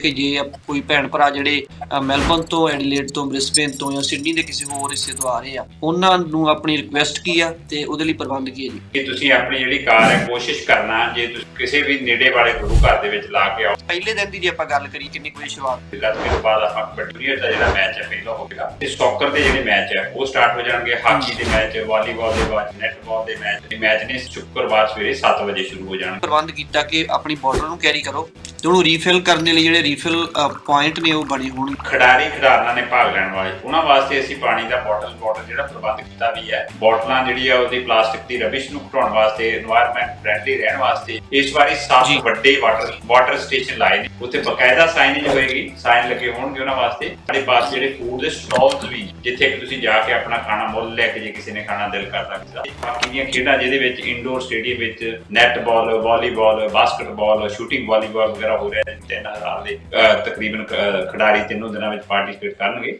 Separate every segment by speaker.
Speaker 1: ਕਿ ਜੇ ਕੋਈ ਭੈਣ ਭਰਾ ਜਿਹੜੇ ਅ, ਤੋਂ ਐਡੀਲੇਡ ਤੋਂ ਬ੍ਰਿਸਬੇਨ ਤੋਂ ਜਾਂ ਸਿਡਨੀ ਦੇ ਕਿਸੇ ਹੋਰ ਹਿੱਸੇ ਤੋਂ ਆ ਰਹੇ ਆ ਉਹਨਾਂ ਨੂੰ ਆਪਣੀ ਰਿਕੁਐਸਟ ਕੀ ਆ ਤੇ ਉਹਦੇ ਲਈ ਪ੍ਰਬੰਧ ਕੀ ਹੈ ਜੀ?
Speaker 2: ਕਿ ਤੁਸੀਂ ਆਪਣੀ ਜਿਹੜੀ ਕਾਰ ਹੈ ਕੋਸ਼ਿਸ਼ ਕਰਨਾ ਜੇ ਤੁਸੀਂ ਕਿਸੇ ਵੀ ਨੇੜੇ ਵਾਲੇ ਗੁਰੂ ਘਰ ਦੇ ਵਿੱਚ ਲਾ ਕੇ ਆਓ।
Speaker 1: ਪਹਿਲੇ ਦਿਨ ਦੀ ਜੇ ਆਪਾਂ ਗੱਲ ਕਰੀ ਕਿੰਨੀ ਕੋਈ ਸ਼ੁਰੂਆਤ
Speaker 2: ਲੱਗ ਤੋਂ ਬਾਅਦ ਆਪਾਂ ਕਬੱਡੀ ਦਾ ਜਿਹੜਾ ਮੈਚ ਹੈ ਪਹਿਲਾ ਹੋਵੇਗਾ ਤੇ ਸੌਕਰ ਦੇ ਜਿਹੜੇ ਮੈਚ ਹੈ ਉਹ ਸਟਾਰਟ ਹੋ ਜਾਣਗੇ। ਹਾਕੀ ਦੇ ਮੈਚ ਵਾਲੀਬਾਲ ਦੇ ਮੈਚ ਨੈਟਬਾਲ ਦੇ ਮੈਚ ਦੇ ਮੈਚ ਨੇ ਸ਼ੁੱਕਰਵਾਰ ਸਵੇਰੇ 7 ਵਜੇ ਸ਼ੁਰੂ ਹੋ ਜਾਣਗੇ।
Speaker 1: ਪ੍ਰਬੰਧ ਕੀਤਾ ਕਿ ਆਪਣੀ ਬੋਟਲ ਨੂੰ ਕੈਰੀ ਕਰੋ। ਤੇ ਉਹਨੂੰ ਰੀਫਿਲ ਕਰਨ ਲਈ ਜਿਹੜੇ ਰੀਫਿਲ ਪੁਆਇੰਟ ਨੇ ਉਹ ਬਣੇ ਹੋਣ।
Speaker 2: ਖਿਡਾਰੀ ਖਿਡਾਰਨਾਂ ਨੇ ਭਾਗ ਲੈਣ ਵਾਲੇ ਉਹਨਾਂ ਵਾਸਤੇ ਅਸੀਂ ਪਾਣੀ ਦਾ ਬੋਟਲ ਬੋਟਲ ਜਿਹੜਾ ਪ੍ਰਬੰਧ ਕੀਤਾ ਵੀ ਹੈ ਬੋਟਲਾਂ ਜਿਹੜੀ ਆ ਉਹਦੀ ਪਲਾਸਟਿਕ ਦੀ ਰਬਿਸ਼ ਨੂੰ ਘਟਾਉਣ ਵਾਸਤੇ এনवायरमेंट ਫ੍ਰੈਂਡਲੀ ਰਹਿਣ ਵਾਸਤੇ ਇਸ ਵਾਰੀ
Speaker 1: 7
Speaker 2: ਵੱਡੇ ਵਾਟਰ ਵਾਟਰ ਸਟੇਸ਼ਨ ਲਾਏ ਨੇ। ਉੱਥੇ ਬਕਾਇਦਾ ਸਾਈਨੇਜ ਹੋਏਗੀ। ਸਾਈਨ ਲੱਗੇ ਹੋਣਗੇ ਉਹਨਾਂ ਵਾਸਤੇ। ਸਾਡੇ ਪਾਸ ਜਿਹੜੇ ਫੂਡ ਦੇ ਸਟਾਲਸ ਵੀ ਜਿੱਥੇ ਕਿ ਤੁਸੀਂ ਜਾ ਕੇ ਆਪਣਾ ਖਾਣਾ ਮੁੱਲ ਲੈ ਕੇ ਜੇ ਕਿਸੇ ਨੇ ਖਾਣਾ ਦਿਲ ਕਰਦਾ ਕਿਸੇ ਦਾ। ਬਾਕੀ ਦੀਆਂ ਖੇਡਾਂ ਜਿਹਦੇ ਵਿੱਚ ਇੰਡੋਰ ਸਟੇਡੀਅਮ ਵਿੱਚ netball volleyball basketball shooting volleyball ਵਗੈਰਾ ਹੋ ਰਿਹਾ ਹੈ 3000 ਦੇ ਤਕਰੀਬਨ ਖਿਡਾਰੀ ਤਿੰਨੋਂ ਦਿਨਾਂ ਵਿੱਚ ਪਾਰਟਿਸਿਪੇਟ ਕਰਨਗੇ।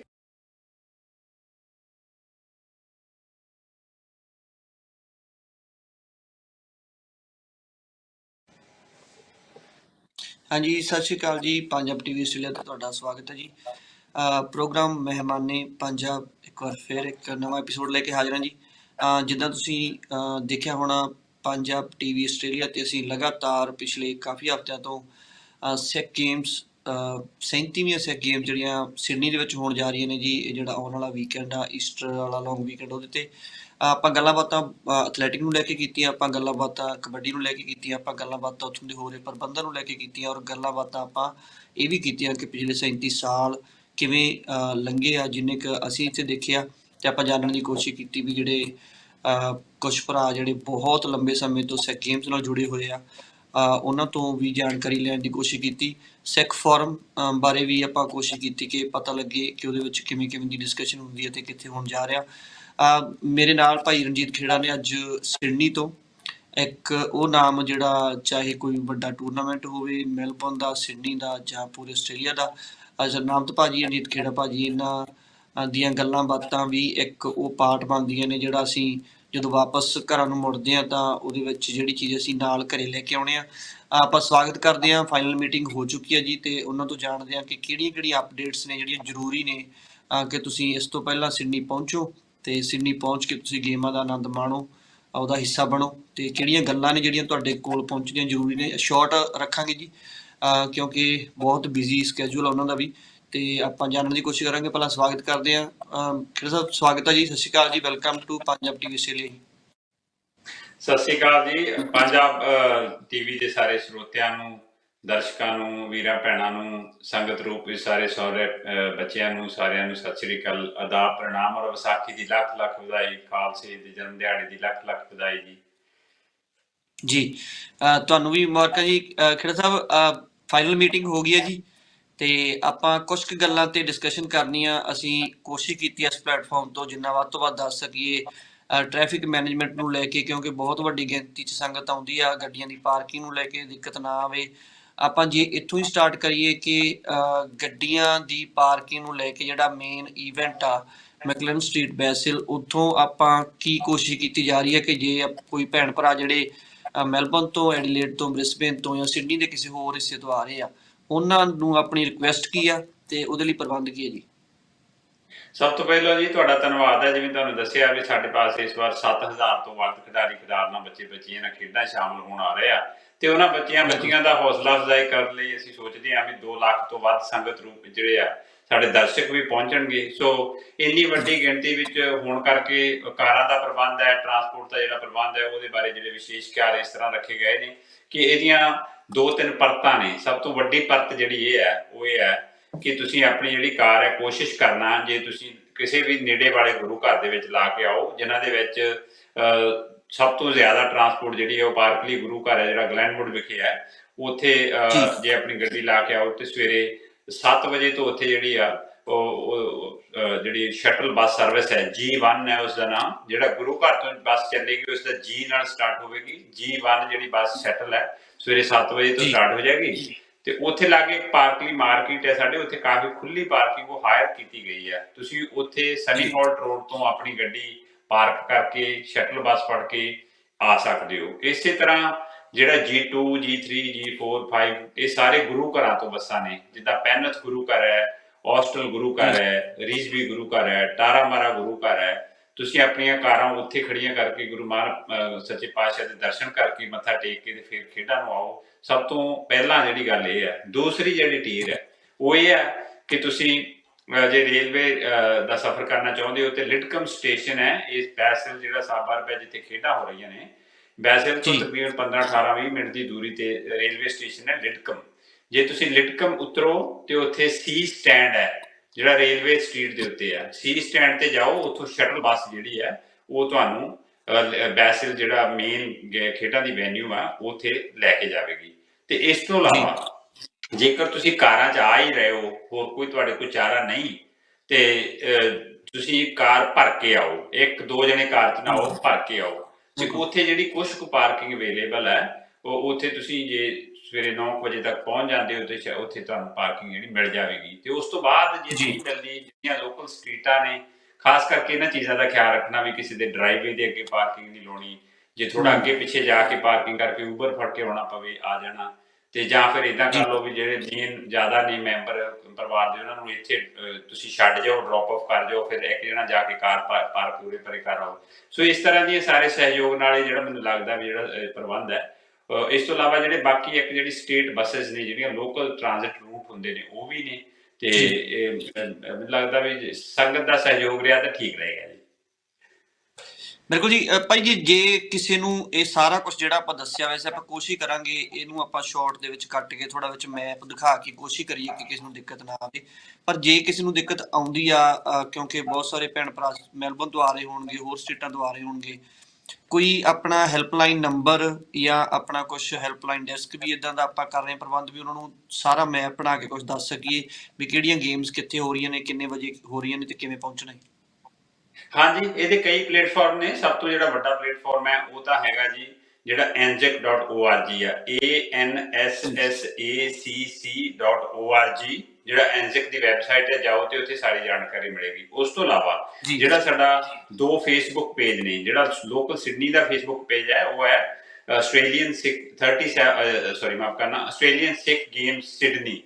Speaker 1: ਹਾਂਜੀ, ਸਤਿ ਸ਼੍ਰੀ ਅਕਾਲ ਜੀ। ਪੰਜਾਬ ਟੀਵੀ ਆਸਟ੍ਰੇਲੀਆ ਤੋਂ ਤੁਹਾਡਾ ਸਵਾਗਤ ਹੈ ਜੀ। ਪ੍ਰੋਗਰਾਮ ਮਹਿਮਾਨੇ ਪੰਜਾਬ ਇੱਕ ਵਾਰ ਫਿਰ ਇੱਕ ਨਵਾਂ ਐਪੀਸੋਡ ਲੈ ਕੇ ਹਾਜ਼ਰ ਹਾਂ ਜੀ। ਜਿੱਦਾਂ ਤੁਸੀਂ ਦੇਖਿਆ ਹੋਣਾ, ਪੰਜਾਬ ਟੀਵੀ ਆਸਟ੍ਰੇਲੀਆ ਤੇ ਅਸੀਂ ਲਗਾਤਾਰ ਪਿਛਲੇ ਕਾਫੀ ਹਫ਼ਤਿਆਂ ਤੋਂ ਸਿੱਖ ਗੇਮਸ 37ਵੀਂ ਸਿੱਖ ਗੇਮ ਜਿਹੜੀਆਂ ਸਿਡਨੀ ਦੇ ਵਿੱਚ ਹੋਣ ਜਾ ਰਹੀਆਂ ਨੇ ਜੀ, ਇਹ ਜਿਹੜਾ ਆਉਣ ਵਾਲਾ ਵੀਕਐਂਡ ਆ ਈਸਟਰ ਵਾਲਾ ਲੌਂਗ ਵੀਕਐਂਡ ਉਹਦੇ ਤੇ ਆਪਾਂ ਗੱਲਾਂ ਬਾਤਾਂ ਐਥਲੈਟਿਕ ਨੂੰ ਲੈ ਕੇ ਕੀਤੀਆਂ ਆਪਾਂ ਗੱਲਾਂ ਬਾਤਾਂ, ਕਬੱਡੀ ਨੂੰ ਲੈ ਕੇ ਕੀਤੀਆਂ ਆਪਾਂ ਗੱਲਾਂ ਬਾਤਾਂ ਉੱਥੋਂ ਦੇ ਹੋਰ ਪ੍ਰਬੰਧਨ ਨੂੰ ਲੈ ਕੇ ਕੀਤੀਆਂ ਔਰ ਗੱਲਾਂ ਬਾਤਾਂ ਆਪਾਂ ਇਹ ਵੀ ਕੀਤੀਆਂ ਕਿ ਪਿਛਲੇ 37 ਸਾਲ ਕਿਵੇਂ ਲੰਘੇ ਆ, ਜਿੰਨੇ ਕ ਅਸੀਂ ਇੱਥੇ ਦੇਖਿਆ ਤੇ ਆਪਾਂ ਜਾਣਨ ਦੀ ਕੋਸ਼ਿਸ਼ ਕੀਤੀ ਵੀ ਜਿਹੜੇ ਕੁਝ ਭਰਾ ਜਿਹੜੇ ਬਹੁਤ ਲੰਬੇ ਸਮੇਂ ਤੋਂ ਸਿੱਖ ਗੇਮਸ ਨਾਲ ਜੁੜੇ ਹੋਏ ਆ ਉਹਨਾਂ ਤੋਂ ਵੀ ਜਾਣਕਾਰੀ ਲੈਣ ਦੀ ਕੋਸ਼ਿਸ਼ ਕੀਤੀ। ਸਿੱਖ ਫੋਰਮ ਬਾਰੇ ਵੀ ਆਪਾਂ ਕੋਸ਼ਿਸ਼ ਕੀਤੀ ਕਿ ਪਤਾ ਲੱਗੇ ਕਿ ਉਹਦੇ ਵਿੱਚ ਕਿਵੇਂ ਕਿਵੇਂ ਦੀ ਡਿਸਕਸ਼ਨ ਹੁੰਦੀ ਹੈ ਤੇ ਕਿੱਥੇ ਹੋਣ ਜਾ ਰਿਹਾ। ਮੇਰੇ ਨਾਲ ਭਾਈ ਰਣਜੀਤ ਖੇੜਾ ਨੇ ਅੱਜ ਸਿਡਨੀ ਤੋਂ। ਇੱਕ ਉਹ ਨਾਮ ਜਿਹੜਾ ਚਾਹੇ ਕੋਈ ਵੱਡਾ ਟੂਰਨਾਮੈਂਟ ਹੋਵੇ, ਮੈਲਬੌਰਨ ਦਾ, ਸਿਡਨੀ ਦਾ ਜਾਂ ਪੂਰੇ ਆਸਟ੍ਰੇਲੀਆ ਦਾ ਅਜਾ ਨਾਮਤ ਭਾਜੀ ਰਣਜੀਤ ਖੇੜਾ ਭਾਜੀ, ਇਹਨਾਂ ਦੀਆਂ ਗੱਲਾਂ ਬਾਤਾਂ ਵੀ ਇੱਕ ਉਹ ਪਾਰਟ ਬਣਦੀਆਂ ਨੇ ਜਿਹੜਾ ਅਸੀਂ ਜਦੋਂ ਵਾਪਸ ਘਰਾਂ ਨੂੰ ਮੁੜਦੇ ਆ ਤਾਂ ਉਹਦੇ ਵਿੱਚ ਜਿਹੜੀ ਚੀਜ਼ ਅਸੀਂ ਨਾਲ ਘਰੇ ਲੈ ਕੇ ਆਉਣੇ ਆ ਆਪਾਂ ਸਵਾਗਤ ਕਰਦੇ ਆ ਫਾਈਨਲ ਮੀਟਿੰਗ ਹੋ ਚੁੱਕੀ ਹੈ ਜੀ ਤੇ ਉਹਨਾਂ ਤੋਂ ਜਾਣਦੇ ਆ ਕਿ ਕਿਹੜੀਆਂ ਕਿਹੜੀਆਂ ਅਪਡੇਟਸ ਨੇ ਜਿਹੜੀਆਂ ਜ਼ਰੂਰੀ ਨੇ ਕਿ ਤੁਸੀਂ ਇਸ ਤੋਂ ਪਹਿਲਾਂ ਸਿਡਨੀ ਪਹੁੰਚੋ। ਤੇ ਸਿਡਨੀ ਪਹੁੰਚ ਕੇ ਤੁਸੀਂ ਗੇਮਾਂ ਦਾ ਆਨੰਦ ਮਾਣੋ ਉਹਦਾ ਹਿੱਸਾ ਬਣੋ ਤੇ ਕਿਹੜੀਆਂ ਗੱਲਾਂ ਨੇ ਜਿਹੜੀਆਂ ਤੁਹਾਡੇ ਕੋਲ ਪਹੁੰਚਣੀਆਂ ਜ਼ਰੂਰੀ ਨੇ? ਸ਼ਾਰਟ ਰੱਖਾਂਗੇ ਜੀ ਕਿਉਂਕਿ ਬਹੁਤ ਬਿਜ਼ੀ ਸਕੇਜੂਲ ਆ ਉਹਨਾਂ ਦਾ ਵੀ ਤੇ ਆਪਾਂ ਜਾਣਨ ਦੀ ਕੋਸ਼ਿਸ਼ ਕਰਾਂਗੇ। ਪਹਿਲਾਂ ਸਵਾਗਤ ਕਰਦੇ ਹਾਂ, ਅਹ ਖੇੜਾ ਸਾਹਿਬ, ਸਵਾਗਤ ਹੈ ਜੀ, ਸਤਿ ਸ਼੍ਰੀ ਅਕਾਲ ਜੀ welcome to Punjab TV Australia
Speaker 2: ਸਤਿ ਸ਼੍ਰੀ ਅਕਾਲ ਜੀ ਪੰਜਾਬ ਟੀਵੀ ਦੇ ਸਾਰੇ ਸਰੋਤਿਆਂ ਨੂੰ ਦਰਸ਼ਕਾਂ ਨੂੰ, ਵੀਰਾਂ ਭੈਣਾਂ ਨੂੰ, ਸੰਗਤ ਰੂਪ ਵਿੱਚ ਸਾਰੇ ਸਹੁਰੇ ਬੱਚਿਆਂ ਨੂੰ, ਸਾਰਿਆਂ ਨੂੰ ਸਤਿ ਸ਼੍ਰੀ ਅਕਾਲ ਅਦਾਬ ਪ੍ਰਣਾਮ ਔਰ ਵਿਸਾਖੀ ਦੀ ਲੱਖ ਲੱਖ ਵਧਾਈ, ਖਾਲਸੇ ਦੇ ਜਨਮ ਦਿਹਾੜੇ ਦੀ ਲੱਖ ਲੱਖ ਵਧਾਈ ਜੀ।
Speaker 1: ਜੀ ਤੁਹਾਨੂੰ ਵੀ ਮੁਬਾਰਕਾਂ ਜੀ। ਖੇੜਾ ਸਾਹਿਬ ਫਾਈਨਲ ਮੀਟਿੰਗ ਹੋ ਗਈ ਹੈ ਜੀ ਤੇ ਆਪਾਂ ਕੁਝ ਕੁ ਗੱਲਾਂ ਤੇ ਡਿਸਕਸ਼ਨ ਕਰਨੀ ਆ ਅਸੀਂ ਕੋਸ਼ਿਸ਼ ਕੀਤੀ ਇਸ ਪਲੇਟਫਾਰਮ ਤੋਂ ਜਿੰਨਾ ਵੱਧ ਤੋਂ ਵੱਧ ਦੱਸ ਸਕੀਏ। ਟ੍ਰੈਫਿਕ ਮੈਨੇਜਮੈਂਟ ਨੂੰ ਲੈ ਕੇ, ਕਿਉਂਕਿ ਬਹੁਤ ਵੱਡੀ ਗਿਣਤੀ 'ਚ ਸੰਗਤ ਆਉਂਦੀ ਆ। ਗੱਡੀਆਂ ਦੀ ਪਾਰਕਿੰਗ ਨੂੰ ਲੈ ਕੇ ਦਿੱਕਤ ਨਾ ਆਵੇ। ਆਪਾਂ ਜੇ ਇੱਥੋਂ ਹੀ ਸਟਾਰਟ ਕਰੀਏ ਕਿ ਗੱਡੀਆਂ ਦੀ ਪਾਰਕਿੰਗ ਨੂੰ ਲੈ ਕੇ ਜਿਹੜਾ ਮੇਨ ਇਵੈਂਟ ਆ ਮੈਕਲਨ ਸਟਰੀਟ ਬੈਸਲ ਉੱਥੋਂ ਆਪਾਂ ਕੀ ਕੋਸ਼ਿਸ਼ ਕੀਤੀ ਜਾ ਰਹੀ ਹੈ ਕਿ ਜੇ ਕੋਈ ਭੈਣ ਭਰਾ ਜਿਹੜੇ ਅਹ, ਤੋਂ ਐਡੀਲੇਡ ਤੋਂ ਬ੍ਰਿਸਬੇਨ ਤੋਂ ਜਾਂ ਸਿਡਨੀ ਦੇ ਕਿਸੇ ਹੋਰ ਹਿੱਸੇ ਤੋਂ ਆ ਰਹੇ ਆ ਉਹਨਾਂ ਨੂੰ ਆਪਣੀ ਰਿਕੁਐਸਟ ਕੀ ਆ ਤੇ ਉਹਦੇ ਲਈ ਪ੍ਰਬੰਧ ਕੀ ਹੈ ਜੀ?
Speaker 2: ਸਭ ਤੋਂ ਪਹਿਲਾਂ ਜੀ ਤੁਹਾਡਾ ਧੰਨਵਾਦ ਹੈ ਜਿਵੇਂ ਤੁਹਾਨੂੰ ਦੱਸਿਆ ਵੀ ਸਾਡੇ ਪਾਸ ਇਸ ਵਾਰ 7000 ਤੋਂ ਵੱਧ ਖਿਡਾਰੀ ਖਿਡਾਰਨਾਂ ਬੱਚੇ ਬੱਚੀਆਂ ਨਾਲ ਖੇਡਾਂ ਸ਼ਾਮਲ ਹੋਣ ਆ ਰਹੇ ਆ। ਤੇ ਉਹਨਾਂ ਬੱਚਿਆਂ ਬੱਚੀਆਂ ਦਾ ਹੌਸਲਾ ਅਫਜ਼ਾਈ ਕਰਨ ਲਈ ਅਸੀਂ ਸੋਚਦੇ ਹਾਂ ਵੀ 2 ਲੱਖ ਤੋਂ ਵੱਧ ਸੰਗਤ ਰੂਪ ਜਿਹੜੇ ਆ ਸਾਡੇ ਦਰਸ਼ਕ ਵੀ ਪਹੁੰਚਣਗੇ। ਸੋ ਇੰਨੀ ਵੱਡੀ ਗਿਣਤੀ ਵਿੱਚ ਹੋਣ ਕਰਕੇ ਕਾਰਾਂ ਦਾ ਪ੍ਰਬੰਧ ਹੈ ਟਰਾਂਸਪੋਰਟ ਦਾ ਜਿਹੜਾ ਪ੍ਰਬੰਧ ਹੈ ਉਹਦੇ ਬਾਰੇ ਜਿਹੜੇ ਵਿਸ਼ੇਸ਼ ਖਿਆਲ ਇਸ ਤਰ੍ਹਾਂ ਰੱਖੇ ਗਏ ਨੇ ਕਿ ਇਹਦੀਆਂ ਦੋ ਤਿੰਨ ਪਰਤਾਂ ਨੇ। ਸਭ ਤੋਂ ਵੱਡੀ ਪਰਤ ਜਿਹੜੀ ਇਹ ਹੈ ਉਹ ਇਹ ਹੈ ਕਿ ਤੁਸੀਂ ਆਪਣੀ ਜਿਹੜੀ ਕਾਰ ਹੈ ਕੋਸ਼ਿਸ਼ ਕਰਨਾ ਜੇ ਤੁਸੀਂ ਕਿਸੇ ਵੀ ਨੇੜੇ ਵਾਲੇ ਗੁਰੂ ਘਰ ਦੇ ਵਿੱਚ ਲਾ ਕੇ ਆਓ ਜਿਨ੍ਹਾਂ ਦੇ ਵਿੱਚ ਅਹ, ਸਭ ਤੋਂ ਜ਼ਿਆਦਾ ਟਰਾਂਸਪੋਰਟ ਜਿਹੜੀ ਹੈ ਉਹ ਪਾਰਕਲੀ ਗੁਰੂ ਘਰ ਹੈ ਜਿਹੜਾ ਗਲੈਨਵੁੱਡ ਵਿਖੇ ਹੈ ਉੱਥੇ
Speaker 1: ਜੀ।
Speaker 2: ਆਪਣੀ ਗੱਡੀ ਲਾ ਕੇ ਆਓ ਤੇ ਸਵੇਰੇ 7 ਵਜੇ ਤੋਂ ਉੱਥੇ ਜਿਹੜੀ ਆ ਉਹ ਜਿਹੜੀ ਸ਼ਟਲ ਬੱਸ ਸਰਵਿਸ ਹੈ G1 ਹੈ ਉਸ ਦਾ ਨਾਮ ਜਿਹੜਾ ਗੁਰੂ ਘਰ ਤੋਂ ਬੱਸ ਚੱਲੇਗੀ ਉਸ ਦਾ G ਨਾਲ ਸਟਾਰਟ ਹੋਵੇਗੀ G1 ਜਿਹੜੀ ਬੱਸ ਸ਼ਟਲ ਹੈ ਸਵੇਰੇ 7 ਵਜੇ ਤੋਂ। ਸਟਾਰਟ ਹੋ ਜਾਏਗੀ ਤੇ ਉੱਥੇ ਲਾਗੇ ਇੱਕ ਪਾਰਕਿੰਗ ਮਾਰਕੀਟ ਹੈ ਸਾਡੇ ਉੱਥੇ ਕਾਫੀ ਖੁੱਲੀ ਪਾਰਕਿੰਗ ਉਹ ਹਾਇਰ ਕੀਤੀ ਗਈ ਹੈ ਤੁਸੀਂ ਉੱਥੇ ਸਨੀ। ਹਾਲਟ ਰੋਡ ਤੋਂ ਆਪਣੀ ਗੱਡੀ ਪਾਰਕ ਕਰਕੇ, ਸ਼ਟਲ ਬੱਸ ਫੜ ਕੇ ਆ ਸਕਦੇ ਹੋ। ਇਸੇ ਤਰ੍ਹਾਂ ਜਿਹੜਾ G2 G3 G4 5 ਇਹ ਸਾਰੇ ਗੁਰੂ ਘਰਾਂ ਤੋਂ ਬੱਸਾਂ ਨੇ। ਜਿੱਦਾਂ ਪੈਨਥ ਗੁਰੂ ਘਰ ਹੈ ਹੌਸਟਲ ਗੁਰੂ ਘਰ ਹੈ ਰੀਜਵੀ ਗੁਰੂ ਘਰ ਹੈ ਟਾਰਾਮਾਰਾ ਗੁਰੂ ਘਰ ਹੈ। ਤੁਸੀਂ ਆਪਣੀਆਂ ਕਾਰਾਂ ਉੱਥੇ ਖੜੀਆਂ ਕਰਕੇ ਗੁਰੂ ਮਹਾਰਾਜ ਅਹ ਸੱਚੇ ਪਾਤਸ਼ਾਹ ਦੇ ਦਰਸ਼ਨ ਕਰਕੇ ਮੱਥਾ ਟੇਕ ਕੇ ਤੇ ਫਿਰ ਖੇਡਾਂ ਨੂੰ ਆਓ। ਸਭ ਤੋਂ ਪਹਿਲਾਂ ਜਿਹੜੀ ਗੱਲ ਇਹ ਹੈ, ਦੂਸਰੀ ਜਿਹੜੀ ਟੀਰ ਹੈ, ਉਹ ਇਹ ਹੈ ਕਿ ਤੁਸੀਂ ਜੇ ਰੇਲਵੇ ਦਾ ਸਫ਼ਰ ਕਰਨਾ ਚਾਹੁੰਦੇ ਹੋ ਤੇ ਲਿਟਕਮ ਸਟੇਸ਼ਨ ਹੈ ਇਸ ਬੈਸਲ ਜਿਹੜਾ ਸਾਬਾ ਰੁਪਏ ਜਿੱਥੇ ਖੇਡਾਂ ਹੋ ਰਹੀਆਂ ਨੇ। ਬੈਸਲ ਤੋਂ। ਤਕਰੀਬਨ 15 18 20 ਮਿੰਟ ਦੀ ਦੂਰੀ ਤੇ ਰੇਲਵੇ ਸਟੇਸ਼ਨ ਹੈ ਲਿਟਕਮ। ਜੇ ਤੁਸੀਂ ਲਿਟਕਮ ਉਤਰੋ ਤੇ ਉੱਥੇ ਸੀ ਸਟੈਂਡ ਹੈ ਜਿਹੜਾ ਰੇਲਵੇ ਸਟਰੀਟ ਦੇ ਉੱਤੇ ਹੈ। ਸੀ ਸਟੈਂਡ ਤੇ ਜਾਓ ਉੱਥੋਂ ਸ਼ਟਲ ਬੱਸ ਜਿਹੜੀ ਹੈ ਉਹ ਤੁਹਾਨੂੰ ਬੈਸਲ ਜਿਹੜਾ ਮੇਨ ਖੇਡਾਂ ਦੀ ਵੈਨਿਊ ਆ ਉੱਥੇ ਲੈ ਕੇ ਜਾਵੇਗੀ। ਤੇ ਇਸ ਤੋਂ ਇਲਾਵਾ ਜੇਕਰ ਤੁਸੀਂ ਕਾਰਾਂ 'ਚ ਆ ਹੀ ਰਹੇ ਹੋ ਹੋਰ ਕੋਈ ਤੁਹਾਡੇ ਕੋਲ ਚਾਰਾ ਨਹੀਂ ਤੇ ਤੁਸੀਂ ਕਾਰ ਭਰ ਕੇ ਆਓ ਇੱਕ ਦੋ ਜਣੇ ਕਾਰ 'ਚ ਨਾ ਆਓ ਭਰ ਕੇ ਆਓ। ਤੇ ਉੱਥੇ ਜਿਹੜੀ ਕੁਝ ਕੁ ਪਾਰਕਿੰਗ ਅਵੇਲੇਬਲ ਹੈ ਉਹ ਉੱਥੇ ਤੁਸੀਂ ਜੇ ਸਵੇਰੇ 9 ਵਜੇ ਤੱਕ ਪਹੁੰਚ ਜਾਂਦੇ ਹੋ ਤੇ ਉੱਥੇ ਤੁਹਾਨੂੰ ਪਾਰਕਿੰਗ ਜਿਹੜੀ ਮਿਲ ਜਾਵੇਗੀ। ਤੇ ਉਸ ਤੋਂ ਬਾਅਦ ਜੇ
Speaker 1: ਜੀ।
Speaker 2: ਨਹੀਂ ਮਿਲਦੀ ਜਿਹੜੀਆਂ ਲੋਕਲ ਸਟਰੀਟਾਂ ਨੇ ਖਾਸ ਕਰਕੇ ਇਹਨਾਂ ਚੀਜ਼ਾਂ ਦਾ ਖਿਆਲ ਰੱਖਣਾ ਵੀ ਕਿਸੇ ਦੇ ਡਰਾਈਵੇ ਦੇ ਅੱਗੇ ਪਾਰਕਿੰਗ ਨਹੀਂ ਲਾਉਣੀ ਜੇ ਥੋੜਾ ਅੱਗੇ ਪਿੱਛੇ ਜਾ ਕੇ ਪਾਰਕਿੰਗ ਕਰਕੇ ਉਬਰ ਫੜ ਕੇ ਆਉਣਾ ਪਵੇ ਆ ਜਾਣਾ ਤੇ ਜਾਂ ਫਿਰ ਇਦਾਂ ਕਰ ਲਓ ਵੀ ਜਿਹੜੇ ਮੇਨ ਜ਼ਿਆਦਾ ਨੇ ਮੈਂਬਰ ਪਰਿਵਾਰ ਦੇ ਉਹਨਾਂ ਨੂੰ ਇੱਥੇ ਤੁਸੀਂ ਛੱਡ ਜਾਓ ਡ੍ਰੌਪ ਆਫ ਕਰ ਜਾਓ ਫਿਰ ਇੱਕ ਜਣਾ ਜਾ ਕੇ ਕਾਰ ਪਾਰਕ ਪੂਰੇ ਪਰੇ ਕਰ ਆਓ। ਸੋ ਇਸ ਤਰ੍ਹਾਂ ਦੀਆਂ ਸਾਰੇ ਸਹਿਯੋਗ ਨਾਲ ਇਹ ਜਿਹੜਾ ਮੈਨੂੰ ਲੱਗਦਾ ਵੀ ਜਿਹੜਾ ਪ੍ਰਬੰਧ ਹੈ। ਇਸ ਤੋਂ ਇਲਾਵਾ ਜਿਹੜੇ ਬਾਕੀ ਇੱਕ ਜਿਹੜੀ ਸਟੇਟ ਬੱਸਸ ਨੇ ਜਿਹੜੀਆਂ ਲੋਕਲ ਟ੍ਰਾਂਜ਼ਿਟ ਰੂਟ ਹੁੰਦੇ ਨੇ ਉਹ ਵੀ ਨੇ। ਤੇ ਇਹ, ਮੈਨੂੰ ਲੱਗਦਾ ਵੀ ਸੰਗਤ ਦਾ ਸਹਿਯੋਗ ਰਿਹਾ ਤਾਂ ਠੀਕ ਰਹੇਗਾ
Speaker 1: ਬਿਲਕੁਲ ਜੀ ਭਾਈ ਜੀ, ਜੇ ਕਿਸੇ ਨੂੰ ਇਹ ਸਾਰਾ ਕੁਝ ਜਿਹੜਾ ਆਪਾਂ ਦੱਸਿਆ ਵੈਸੇ ਆਪਾਂ ਕੋਸ਼ਿਸ਼ ਕਰਾਂਗੇ, ਇਹਨੂੰ ਆਪਾਂ ਸ਼ਾਰਟ ਦੇ ਵਿੱਚ ਕੱਟ ਕੇ ਥੋੜਾ ਵਿੱਚ ਮੈਪ ਦਿਖਾ ਕੇ ਕੋਸ਼ਿਸ਼ ਕਰੀਏ ਕਿ ਕਿਸੇ ਨੂੰ ਦਿੱਕਤ ਨਾ ਆਵੇ। ਪਰ ਜੇ ਕਿਸੇ ਨੂੰ ਦਿੱਕਤ ਆਉਂਦੀ ਆ ਕਿਉਂਕਿ ਬਹੁਤ ਸਾਰੇ ਭੈਣ ਭਰਾ ਮੈਲਬੌਰਨ ਤੋਂ ਆ ਰਹੇ ਹੋਣਗੇ, ਹੋਰ ਸਟੇਟਾਂ ਤੋਂ ਆ ਰਹੇ ਹੋਣਗੇ, ਕੋਈ ਆਪਣਾ ਹੈਲਪਲਾਈਨ ਨੰਬਰ ਜਾਂ ਆਪਣਾ ਕੁਝ ਹੈਲਪਲਾਈਨ ਡੈਸਕ ਵੀ ਇਦਾਂ ਦਾ ਆਪਾਂ ਕਰ ਰਹੇ ਹਾਂ, ਪ੍ਰਬੰਧ ਵੀ ਉਹਨਾਂ ਨੂੰ ਸਾਰਾ ਮੈਪ ਬਣਾ ਕੇ ਕੁਝ ਦੱਸ ਸਕੀਏ ਵੀ ਕਿਹੜੀਆਂ ਗੇਮਸ ਕਿੱਥੇ ਹੋ ਰਹੀਆਂ ਨੇ, ਕਿੰਨੇ ਵਜੇ ਹੋ ਰਹੀਆਂ ਨੇ ਤੇ ਕਿਵੇਂ ਪਹੁੰਚਣਾ ਹੈ।
Speaker 2: ਹਾਂਜੀ ਇਹਦੇ ਕਈ ਪਲੇਟਫਾਰਮ ਨੇ। ਸਭ ਤੋਂ ਜਿਹੜਾ ਵੱਡਾ ਪਲੇਟਫਾਰਮ ਹੈ ਉਹ ਤਾਂ ਹੈਗਾ ਜੀ ਜਿਹੜਾ anzac.org ਆ। A n s s a c c.org ਜਿਹੜਾ anzac ਦੀ ਵੈਬਸਾਈਟ ਹੈ ਜਾਓ ਤੇ ਉੱਥੇ ਸਾਰੀ ਜਾਣਕਾਰੀ ਮਿਲੇਗੀ। ਉਸ ਤੋਂ ਇਲਾਵਾ। ਜਿਹੜਾ ਸਾਡਾ ਦੋ ਫੇਸਬੁੱਕ ਪੇਜ ਨੇ ਜਿਹੜਾ ਲੋਕਲ ਸਿਡਨੀ ਦਾ ਫੇਸਬੁੱਕ ਪੇਜ ਹੈ ਉਹ ਹੈ ਆਸਟ੍ਰੇਲੀਅਨ ਸਿੱਖ 37 ਸੌਰੀ ਮਾਫ ਕਰਨਾ ਆਸਟ੍ਰੇਲੀਅਨ ਸਿੱਖ ਗੇਮਸ ਸਿਡਨੀ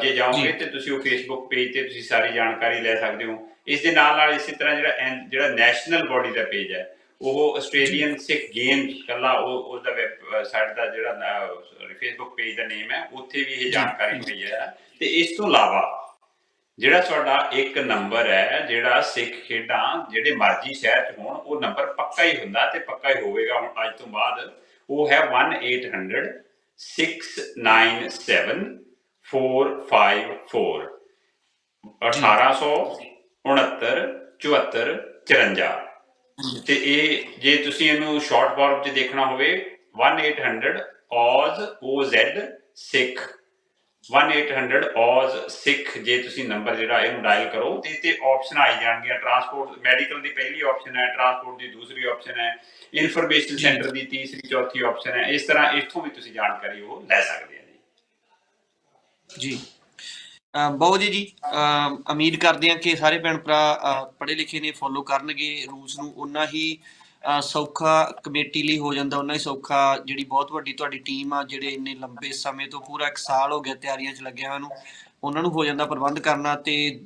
Speaker 2: ਜੇ ਜਾਓਗੇ। ਤੇ ਤੁਸੀਂ ਉਹ ਫੇਸਬੁੱਕ ਪੇਜ ਤੇ ਤੁਸੀਂ ਸਾਰੀ ਜਾਣਕਾਰੀ ਲੈ ਸਕਦੇ ਹੋ। ਇਸ ਦੇ ਨਾਲ ਨਾਲ ਇਸੇ ਤਰ੍ਹਾਂ ਜਿਹੜਾ ਜਿਹੜਾ ਨੈਸ਼ਨਲ ਬਾਡੀ ਦਾ ਪੇਜ ਹੈ ਉਹ ਆਸਟ੍ਰੇਲੀਅਨ ਸਿੱਖ ਗੇਮਸ ਕੱਲਾ ਉਹ ਉਸ ਦਾ ਵੈਬਸਾਈਟ ਦਾ ਜਿਹੜਾ ਫੇਸਬੁੱਕ ਪੇਜ ਦਾ ਨੇਮ ਹੈ ਉੱਥੇ ਵੀ ਇਹ ਜਾਣਕਾਰੀ ਪਈ ਹੈ। ਤੇ ਇਸ ਤੋਂ ਇਲਾਵਾ ਜਿਹੜਾ ਤੁਹਾਡਾ ਇੱਕ ਨੰਬਰ ਹੈ ਜਿਹੜਾ ਸਿੱਖ ਖੇਡਾਂ ਜਿਹੜੇ ਮਰਜ਼ੀ ਸ਼ਹਿਰ ਚ ਹੋਣ ਉਹ ਨੰਬਰ ਪੱਕਾ ਹੀ ਹੁੰਦਾ ਤੇ ਪੱਕਾ ਹੀ ਹੋਵੇਗਾ। ਹੁਣ ਅੱਜ ਤੋਂ ਬਾਅਦ ਉਹ ਹੈ 1800 697 454 1869 74 54 ਤੇ ਇਹ ਜੇ ਤੁਸੀਂ ਇਹਨੂੰ ਸ਼ਾਰਟ ਫਾਰਮ 'ਚ ਦੇਖਣਾ ਹੋਵੇ 1800 OZ OZ ਸਿੱਖ। 1800 OZ ਸਿੱਖ ਜੇ ਤੁਸੀਂ ਨੰਬਰ ਜਿਹੜਾ ਇਹਨੂੰ ਡਾਇਲ ਕਰੋ ਤੇ ਤੇ ਆਪਸ਼ਨ ਆਈ ਜਾਣਗੀਆਂ। ਟਰਾਂਸਪੋਰਟ ਮੈਡੀਕਲ ਦੀ ਪਹਿਲੀ ਆਪਸ਼ਨ ਹੈ ਟਰਾਂਸਪੋਰਟ ਦੀ ਦੂਸਰੀ ਆਪਸ਼ਨ ਹੈ ਇਨਫੋਰਮੇਸ਼ਨ। ਸੈਂਟਰ ਦੀ ਤੀਸਰੀ ਚੌਥੀ ਆਪਸ਼ਨ ਹੈ। ਇਸ ਤਰ੍ਹਾਂ ਇੱਥੋਂ ਵੀ ਤੁਸੀਂ ਜਾਣਕਾਰੀ ਉਹ ਲੈ ਸਕਦੇ ਆ ਜੀ।
Speaker 1: ਜੀ। ਬਹੁਤ ਜੀ ਜੀ ਉਮੀਦ ਕਰਦੇ ਹਾਂ ਕਿ ਸਾਰੇ ਭੈਣ ਭਰਾ ਪੜ੍ਹੇ ਲਿਖੇ ਨੇ ਫੋਲੋ ਕਰਨਗੇ, ਰੂਲਸ ਨੂੰ ਉਹਨਾਂ ਹੀ ਸੌਖਾ ਕਮੇਟੀ ਲਈ ਹੋ ਜਾਂਦਾ ਉਹਨਾਂ ਹੀ ਸੌਖਾ ਜਿਹੜੀ ਬਹੁਤ ਵੱਡੀ ਤੁਹਾਡੀ ਟੀਮ ਆ, ਜਿਹੜੇ ਇੰਨੇ ਲੰਬੇ ਸਮੇਂ ਤੋਂ ਪੂਰਾ ਇੱਕ ਸਾਲ ਹੋ ਗਿਆ ਤਿਆਰੀਆਂ 'ਚ ਲੱਗਿਆ ਹੋਇਆ ਨੂੰ, ਉਹਨਾਂ ਨੂੰ ਹੋ ਜਾਂਦਾ ਪ੍ਰਬੰਧ ਕਰਨਾ ਤੇ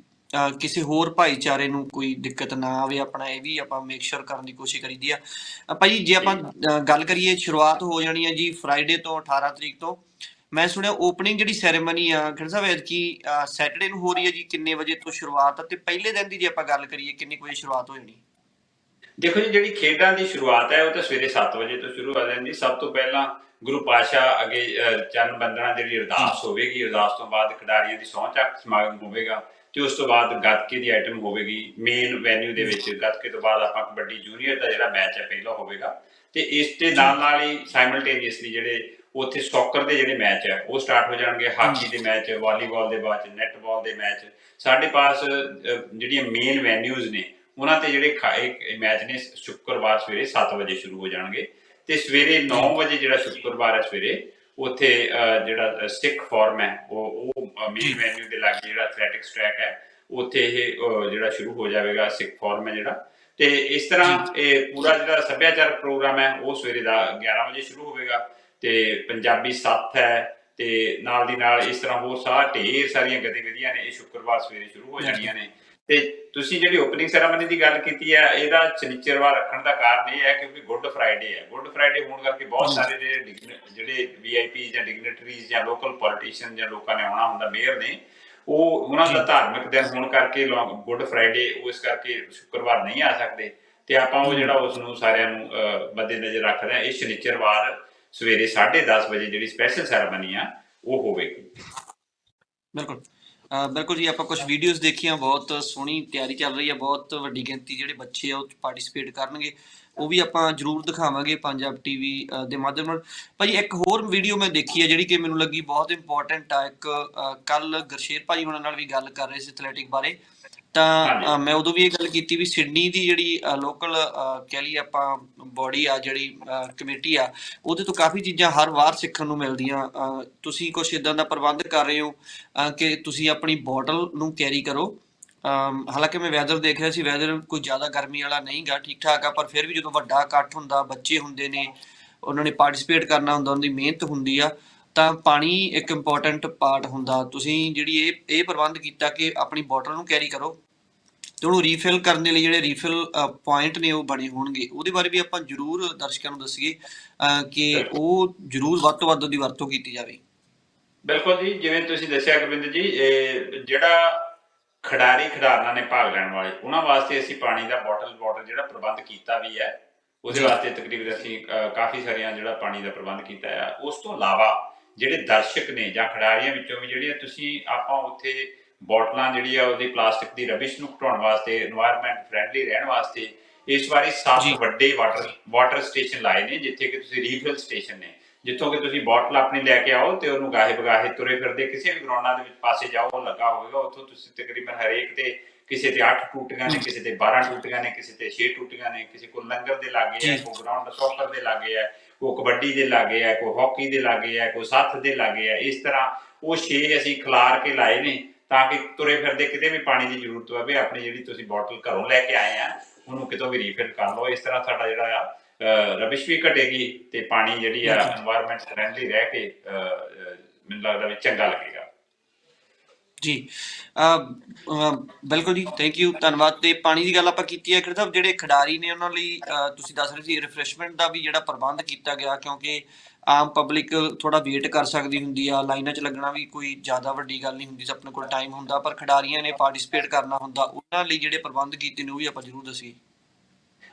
Speaker 1: ਕਿਸੇ ਹੋਰ ਭਾਈਚਾਰੇ ਨੂੰ ਕੋਈ ਦਿੱਕਤ ਨਾ ਆਵੇ, ਆਪਣਾ ਇਹ ਵੀ ਆਪਾਂ ਮੇਕ ਸ਼ੋਰ ਕਰਨ ਦੀ ਕੋਸ਼ਿਸ਼ ਕਰੀਦੀ ਆ। ਅਹ ਭਾਈ ਜੇ, ਆਪਾਂ ਗੱਲ ਕਰੀਏ, ਸ਼ੁਰੂਆਤ ਹੋ ਜਾਣੀ ਹੈ ਜੀ ਫਰਾਈਡੇ ਤੋਂ 18 ਤਰੀਕ ਤੋਂ। ਮੈਂ ਸੁਣਿਆ ਓਪਨਿੰਗ ਜਿਹੜੀ ਸੈਰੇਮਨੀ ਆ, ਖੰਡ ਸਾਹਿਬ, ਐਤਕੀ ਸੈਟਰਡੇ ਨੂੰ ਹੋ ਰਹੀ ਹੈ ਜੀ, ਕਿੰਨੇ ਵਜੇ ਤੋਂ ਸ਼ੁਰੂਆਤ ਆ? ਤੇ ਪਹਿਲੇ ਦਿਨ ਦੀ ਜੇ ਆਪਾਂ ਗੱਲ ਕਰੀਏ, ਕਿੰਨੇ ਵਜੇ ਸ਼ੁਰੂਆਤ ਹੋ ਜਾਣੀ?
Speaker 2: ਦੇਖੋ ਜੀ, ਜਿਹੜੀ ਖੇਡਾਂ ਦੀ ਸ਼ੁਰੂਆਤ ਹੈ, ਉਹ ਤਾਂ ਸਵੇਰੇ 7 ਵਜੇ ਤੋਂ ਸ਼ੁਰੂ ਹੋ ਜਾਂਦੀ। ਸਭ ਤੋਂ ਪਹਿਲਾਂ ਗੁਰੂ ਪਾਸ਼ਾ ਅੱਗੇ ਚਰਨ ਬੰਦਨਾ ਜਿਹੜੀ ਅਰਦਾਸ ਹੋਵੇਗੀ। ਅਰਦਾਸ ਤੋਂ ਬਾਅਦ ਖਿਡਾਰੀਆਂ ਦੀ ਸਹੁੰ ਚੱਕ ਸਮਾਗਮ ਹੋਵੇਗਾ। ਤੇ ਉਸ ਤੋਂ ਬਾਅਦ ਗੱਤਕੇ ਦੀ ਆਈਟਮ ਹੋਵੇਗੀ। ਮੇਨ ਵੈਨਿਊ ਦੇ ਵਿੱਚ ਗੱਤਕੇ ਤੋਂ ਬਾਅਦ ਆਪਾਂ ਕਬੱਡੀ ਜੂਨੀਅਰ ਦਾ ਜਿਹੜਾ ਮੈਚ ਹੈ, ਪਹਿਲਾ ਹੋਵੇਗਾ। ਤੇ ਇਸ ਦੇ ਨਾਲ ਨਾਲ ਹੀ ਸਾਈਮਲਟੇਨੀਅਸਲੀ ਜਿਹੜੇ ਉੱਥੇ ਸੌਕਰ ਦੇ ਜਿਹੜੇ ਮੈਚ ਹੈ ਉਹ ਸਟਾਰਟ ਹੋ ਜਾਣਗੇ। ਹਾਕੀ ਦੇ ਮੈਚ ਵਾਲੀਬਾਲ ਦੇ ਬਾਅਦ ਨੈਟਬਾਲ ਦੇ ਮੈਚ ਸਾਡੇ ਪਾਸ ਜਿਹੜੀਆਂ ਮੇਨ ਵੈਨਿਊਜ਼ ਨੇ ਉਹਨਾਂ ਤੇ ਜਿਹੜੇ ਮੈਚ ਨੇ ਸ਼ੁੱਕਰਵਾਰ ਸਵੇਰੇ 7 ਵਜੇ ਸ਼ੁਰੂ ਹੋ ਜਾਣਗੇ। ਤੇ ਸਵੇਰੇ 9 ਵਜੇ ਜਿਹੜਾ ਸ਼ੁੱਕਰਵਾਰ ਹੈ ਸਵੇਰੇ ਉੱਥੇ ਜਿਹੜਾ ਸਿੱਖ ਫਾਰਮ ਹੈ ਉਹ ਉਹ ਮੇਨ ਵੈਨਿਊ ਦੇ ਲਾਗੇ ਜਿਹੜਾ ਐਥਲੈਟਿਕਸ ਟਰੈਕ ਹੈ ਉੱਥੇ ਇਹ ਜਿਹੜਾ ਸ਼ੁਰੂ ਹੋ ਜਾਵੇਗਾ ਸਿੱਖ ਫਾਰਮ ਹੈ ਜਿਹੜਾ। ਤੇ ਇਸ ਤਰ੍ਹਾਂ ਇਹ ਪੂਰਾ ਜਿਹੜਾ ਸੱਭਿਆਚਾਰਕ ਪ੍ਰੋਗਰਾਮ ਹੈ ਉਹ ਸਵੇਰੇ ਦਾ 11 ਵਜੇ ਸ਼ੁਰੂ ਹੋਵੇਗਾ। ਤੇ ਪੰਜਾਬੀ ਸੱਥ ਹੈ ਤੇ ਨਾਲ ਦੀ ਨਾਲ ਇਸ ਤਰ੍ਹਾਂ ਹੋਰ ਸਾਰਾ ਢੇਰ ਸਾਰੀਆਂ ਗਤੀਵਿਧੀਆਂ ਨੇ ਇਹ ਸ਼ੁੱਕਰਵਾਰ ਸਵੇਰੇ ਸ਼ੁਰੂ ਹੋ ਜਾਣੀਆਂ ਨੇ ਤੇ ਤੁਸੀਂ ਜਿਹੜੀ ਓਪਨਿੰਗ ਸੈਰਾਮਨੀ ਦੀ ਗੱਲ ਕੀਤੀ ਹੈ ਇਹਦਾ ਸ਼ਨੀਚਰਵਾਰ ਰੱਖਣ ਦਾ ਕਾਰਨ ਇਹ ਹੈ ਕਿਉਂਕਿ ਗੁੱਡ ਫਰਾਈਡੇ ਹੈ ਗੁੱਡ ਫਰਾਈਡੇ ਹੋਣ ਕਰਕੇ ਬਹੁਤ ਸਾਰੇ ਜਿਹੜੇ ਜਿਹੜੇ ਵੀਆਈਪੀ ਜਾਂ ਡਿਗਨਿਟਰੀਜ਼ ਜਾਂ ਲੋਕਲ ਪੋਲੀਟੀਸ਼ੀਅਨ ਜਾਂ ਲੋਕਾਂ ਨੇ ਆਉਣਾ ਹੁੰਦਾ ਮੇਅਰ ਨੇ ਉਹ ਉਹਨਾਂ ਦਾ। ਧਾਰਮਿਕ ਦਿਨ ਹੋਣ ਕਰਕੇ ਗੁੱਡ ਫਰਾਈਡੇ ਉਸ ਕਰਕੇ ਸ਼ੁੱਕਰਵਾਰ ਨਹੀਂ ਆ ਸਕਦੇ ਤੇ ਆਪਾਂ ਉਹ। ਜਿਹੜਾ ਉਸ ਨੂੰ ਸਾਰਿਆਂ ਨੂੰ ਅਹ, ਮੱਦੇਨਜ਼ਰ ਰੱਖਦੇ ਆ ਇਹ ਸ਼ਨੀਚਰਵਾਰ ਸਵੇਰੇ 10:30 ਵਜੇ ਜਿਹੜੀ ਸਪੈਸ਼ਲ ਸੈਰੇਮਨੀ ਆ, ਉਹ ਹੋਵੇਗੀ।
Speaker 1: ਬਿਲਕੁਲ। ਬਿਲਕੁਲ ਜੀ, ਆਪਾਂ ਕੁਝ ਵੀਡੀਓਜ਼ ਦੇਖੀਆਂ, ਬਹੁਤ ਸੋਹਣੀ ਤਿਆਰੀ ਚੱਲ ਰਹੀ ਹੈ ਬਹੁਤ ਵੱਡੀ ਗਿਣਤੀ ਜਿਹੜੇ ਬੱਚੇ ਆ, ਉਹ ਪਾਰਟਿਸਿਪੇਟ ਕਰਨਗੇ। ਉਹ ਵੀ ਆਪਾਂ ਜਰੂਰ ਦਿਖਾਵਾਂਗੇ ਪੰਜਾਬ ਟੀਵੀ ਦੇ ਮਾਧਿਅਮ ਨਾਲ। ਭਾਜੀ ਇੱਕ ਹੋਰ ਵੀਡੀਓ ਮੈਂ ਦੇਖੀ ਹੈ ਜਿਹੜੀ ਕਿ ਮੈਨੂੰ ਲੱਗੀ ਬਹੁਤ ਇੰਪੋਰਟੈਂਟ ਆ, ਇੱਕ ਕੱਲ ਗਰਸ਼ੇਰ ਭਾਜੀ ਉਹਨਾਂ ਨਾਲ ਵੀ ਗੱਲ ਕਰ ਰਹੇ ਸੀ ਐਥਲੈਟਿਕ ਬਾਰੇ। ਤਾਂ ਮੈਂ ਉਦੋਂ ਵੀ ਇਹ ਗੱਲ ਕੀਤੀ ਵੀ ਸਿਡਨੀ ਦੀ ਜਿਹੜੀ ਲੋਕਲ ਕਹਿ ਲਈ ਆਪਾਂ ਬੋਡੀ ਆ ਜਿਹੜੀ ਕਮੇਟੀ ਆ ਉਹਦੇ ਤੋਂ ਕਾਫੀ ਚੀਜ਼ਾਂ ਹਰ ਵਾਰ ਸਿੱਖਣ ਨੂੰ ਮਿਲਦੀਆਂ। ਤੁਸੀਂ ਕੁਝ ਇਦਾਂ ਦਾ ਪ੍ਰਬੰਧ ਕਰ ਰਹੇ ਹੋ ਕਿ ਤੁਸੀਂ ਆਪਣੀ ਬੋਟਲ ਨੂੰ ਕੈਰੀ। ਕਰੋ ਹਾਲਾਂਕਿ ਮੈਂ ਵੈਦਰ ਦੇਖ ਰਿਹਾ ਸੀ ਵੈਦਰ ਕੋਈ ਜ਼ਿਆਦਾ ਗਰਮੀ ਵਾਲਾ ਨਹੀਂਗਾ ਠੀਕ ਠਾਕ ਆ ਪਰ ਫਿਰ ਵੀ ਜਦੋਂ ਵੱਡਾ ਇਕੱਠ ਹੁੰਦਾ ਬੱਚੇ ਹੁੰਦੇ ਨੇ ਉਹਨਾਂ ਨੇ ਪਾਰਟਿਸਿਪੇਟ ਕਰਨਾ ਹੁੰਦਾ ਉਹਨਾਂ ਦੀ ਮਿਹਨਤ ਹੁੰਦੀ ਆ। ਤਾਂ ਪਾਣੀ ਇੱਕ ਇੰਪੋਰਟੈਂਟ ਪਾਰਟ ਹੁੰਦਾ। ਤੁਸੀਂ ਜਿਹੜੀ ਇਹ ਇਹ ਪ੍ਰਬੰਧ ਕੀਤਾ ਕਿ ਆਪਣੀ ਬੋਟਲ ਨੂੰ ਕੈਰੀ ਕਰੋ। ਤੇ ਉਹਨੂੰ ਰੀਫਿਲ ਕਰਨ ਦੇ ਲਈ ਜਿਹੜੇ ਰੀਫਿਲ ਪੁਆਇੰਟ ਨੇ ਉਹ ਬਣੇ ਹੋਣਗੇ। ਉਹਦੇ ਬਾਰੇ ਵੀ ਆਪਾਂ ਜਰੂਰ ਦਰਸ਼ਕਾਂ ਨੂੰ ਦੱਸੀਏ ਕਿ ਉਹ ਜਰੂਰ ਵੱਧ ਤੋਂ ਵੱਧ ਉਹਦੀ ਵਰਤੋਂ ਕੀਤੀ ਜਾਵੇ।
Speaker 2: ਬਿਲਕੁਲ ਜੀ ਜਿਵੇਂ ਤੁਸੀਂ ਦੱਸਿਆ ਗੁਰਵਿੰਦਰ ਜੀ ਇਹ ਜਿਹੜਾ ਖਿਡਾਰੀ ਖਿਡਾਰਨਾਂ ਨੇ ਭਾਗ ਲੈਣ ਵਾਲੇ ਉਹਨਾਂ ਵਾਸਤੇ ਅਸੀਂ ਪਾਣੀ ਦਾ ਬੋਟਲ ਵਾਟਰ ਜਿਹੜਾ ਪ੍ਰਬੰਧ ਕੀਤਾ ਵੀ ਹੈ ਉਹਦੇ। ਵਾਸਤੇ ਤਕਰੀਬਨ ਅਸੀਂ ਕਾਫੀ ਸਾਰੀਆਂ ਜਿਹੜਾ ਪਾਣੀ ਦਾ ਪ੍ਰਬੰਧ ਕੀਤਾ ਹੈ ਉਸ ਤੋਂ ਇਲਾਵਾ ਜਿਹੜੇ ਦਰਸ਼ਕ ਨੇ ਜਾਂ ਖਿਡਾਰੀਆਂ ਵਿੱਚੋਂ ਵੀ ਜਿਹੜੀਆਂ ਤੁਸੀਂ ਆਪਾਂ ਉੱਥੇ ਬੋਟਲਾਂ ਜਿਹੜੀ ਆ ਉਹਦੀ ਪਲਾਸਟਿਕ ਦੀ ਰਬਿਸ਼ ਨੂੰ ਘਟਾਉਣ ਵਾਸਤੇ এনवायरमेंट ਫ੍ਰੈਂਡਲੀ ਰਹਿਣ ਵਾਸਤੇ ਇਸ ਵਾਰੀ ਸੱਤ ਵੱਡੇ ਵਾਟਰ ਵਾਟਰ ਸਟੇਸ਼ਨ ਲਾਏ ਨੇ ਜਿੱਥੇ ਕਿ ਤੁਸੀਂ ਰੀਫਿਲ ਸਟੇਸ਼ਨ ਨੇ। ਜਿੱਥੋਂ ਕਿ ਤੁਸੀਂ ਬੋਟਲ ਆਪਣੀ ਲੈ ਕੇ ਆਓ ਤੇ ਉਹਨੂੰ ਗਾਹੇ ਬਗਾਹੇ ਤੁਰੇ ਫਿਰਦੇ ਕਿਸੇ ਵੀ ਗਰਾਊਂਡਾਂ ਦੇ ਵਿੱਚ ਪਾਸੇ ਜਾਓ ਉਹ ਲੱਗਾ ਹੋਵੇਗਾ ਉੱਥੋਂ ਤੁਸੀਂ ਤਕਰੀਬਨ ਹਰੇਕ ਤੇ ਕਿਸੇ ਤੇ 8 ਟੂਟੀਆਂ ਨੇ ਕਿਸੇ ਤੇ 12 ਟੂਟੀਆਂ ਨੇ ਕਿਸੇ ਤੇ 6 ਟੂਟੀਆਂ ਨੇ ਕਿਸੇ ਕੋਲ ਲੰਗਰ ਦੇ ਲਾਗੇ
Speaker 1: ਆ
Speaker 2: ਕੋ ਗਰਾਊਂਡ ਸੌਕਰ ਦੇ ਲਾਗੇ ਆ ਕੋ ਕਬੱਡੀ ਦੇ ਲਾਗੇ ਆ ਕੋ ਹਾਕੀ ਦੇ ਲਾਗੇ ਆ ਕੋ ਸੱਥ ਦੇ ਲਾਗੇ ਆ ਇਸ ਤਰ੍ਹਾਂ ਉਹ ਛੇ ਅਸੀਂ ਖਲਾਰ ਕੇ ਲਾਏ ਨੇ ਤਾਂ ਕਿ ਤੁਰੇ ਫਿਰਦੇ ਕਿਤੇ ਵੀ ਪਾਣੀ ਦੀ ਜ਼ਰੂਰਤ ਹੋਵੇ ਆਪਣੀ ਜਿਹੜੀ ਤੁਸੀਂ ਬੋਟਲ ਘਰੋਂ ਲੈ ਕੇ ਆਏ ਆ ਉਹਨੂੰ ਕਿਤੋਂ ਵੀ ਰੀਫਿਲ ਕਰ ਲਓ। ਇਸ ਤਰ੍ਹਾਂ ਸਾਡਾ ਜਿਹੜਾ ਆ ਰਬਿਸ਼ ਵੀ ਘਟੇਗੀ ਤੇ ਪਾਣੀ ਜਿਹੜੀ ਆ এনवायरमेंट ਫਰੈਂਡਲੀ ਰਹਿ ਕੇ ਮੈਨੂੰ ਲੱਗਦਾ ਵੀ ਚੰਗਾ ਲੱਗੇਗਾ।
Speaker 1: ਜੀ। ਬਿਲਕੁਲ ਜੀ ਥੈਂਕ ਯੂ ਧੰਨਵਾਦ। ਤੇ ਪਾਣੀ ਦੀ ਗੱਲ ਆਪਾਂ ਕੀਤੀ ਹੈ ਕਿ ਸਾਹਿਬ, ਜਿਹੜੇ ਖਿਡਾਰੀ ਨੇ ਉਹਨਾਂ ਲਈ ਤੁਸੀਂ ਦੱਸ ਰਹੇ ਸੀ ਰਿਫਰੈਸ਼ਮੈਂਟ ਦਾ ਵੀ ਜਿਹੜਾ ਪ੍ਰਬੰਧ ਕੀਤਾ ਗਿਆ, ਕਿਉਂਕਿ ਆਮ ਪਬਲਿਕ ਥੋੜਾ ਵੇਟ ਕਰ ਸਕਦੀ ਹੁੰਦੀ ਆ, ਲਾਈਨਾਂ 'ਚ ਲੱਗਣਾ ਵੀ ਕੋਈ ਜ਼ਿਆਦਾ ਵੱਡੀ ਗੱਲ ਨਹੀਂ ਹੁੰਦੀ ਸੀ ਆਪਣੇ ਕੋਲ ਟਾਈਮ ਹੁੰਦਾ, ਪਰ ਖਿਡਾਰੀਆਂ ਨੇ ਪਾਰਟਿਸਿਪੇਟ ਕਰਨਾ ਹੁੰਦਾ, ਉਹਨਾਂ ਲਈ ਜਿਹੜੇ ਪ੍ਰਬੰਧ ਕੀਤੇ ਨੇ, ਉਹ ਵੀ ਆਪਾਂ ਜ਼ਰੂਰ ਦੱਸੀਏ।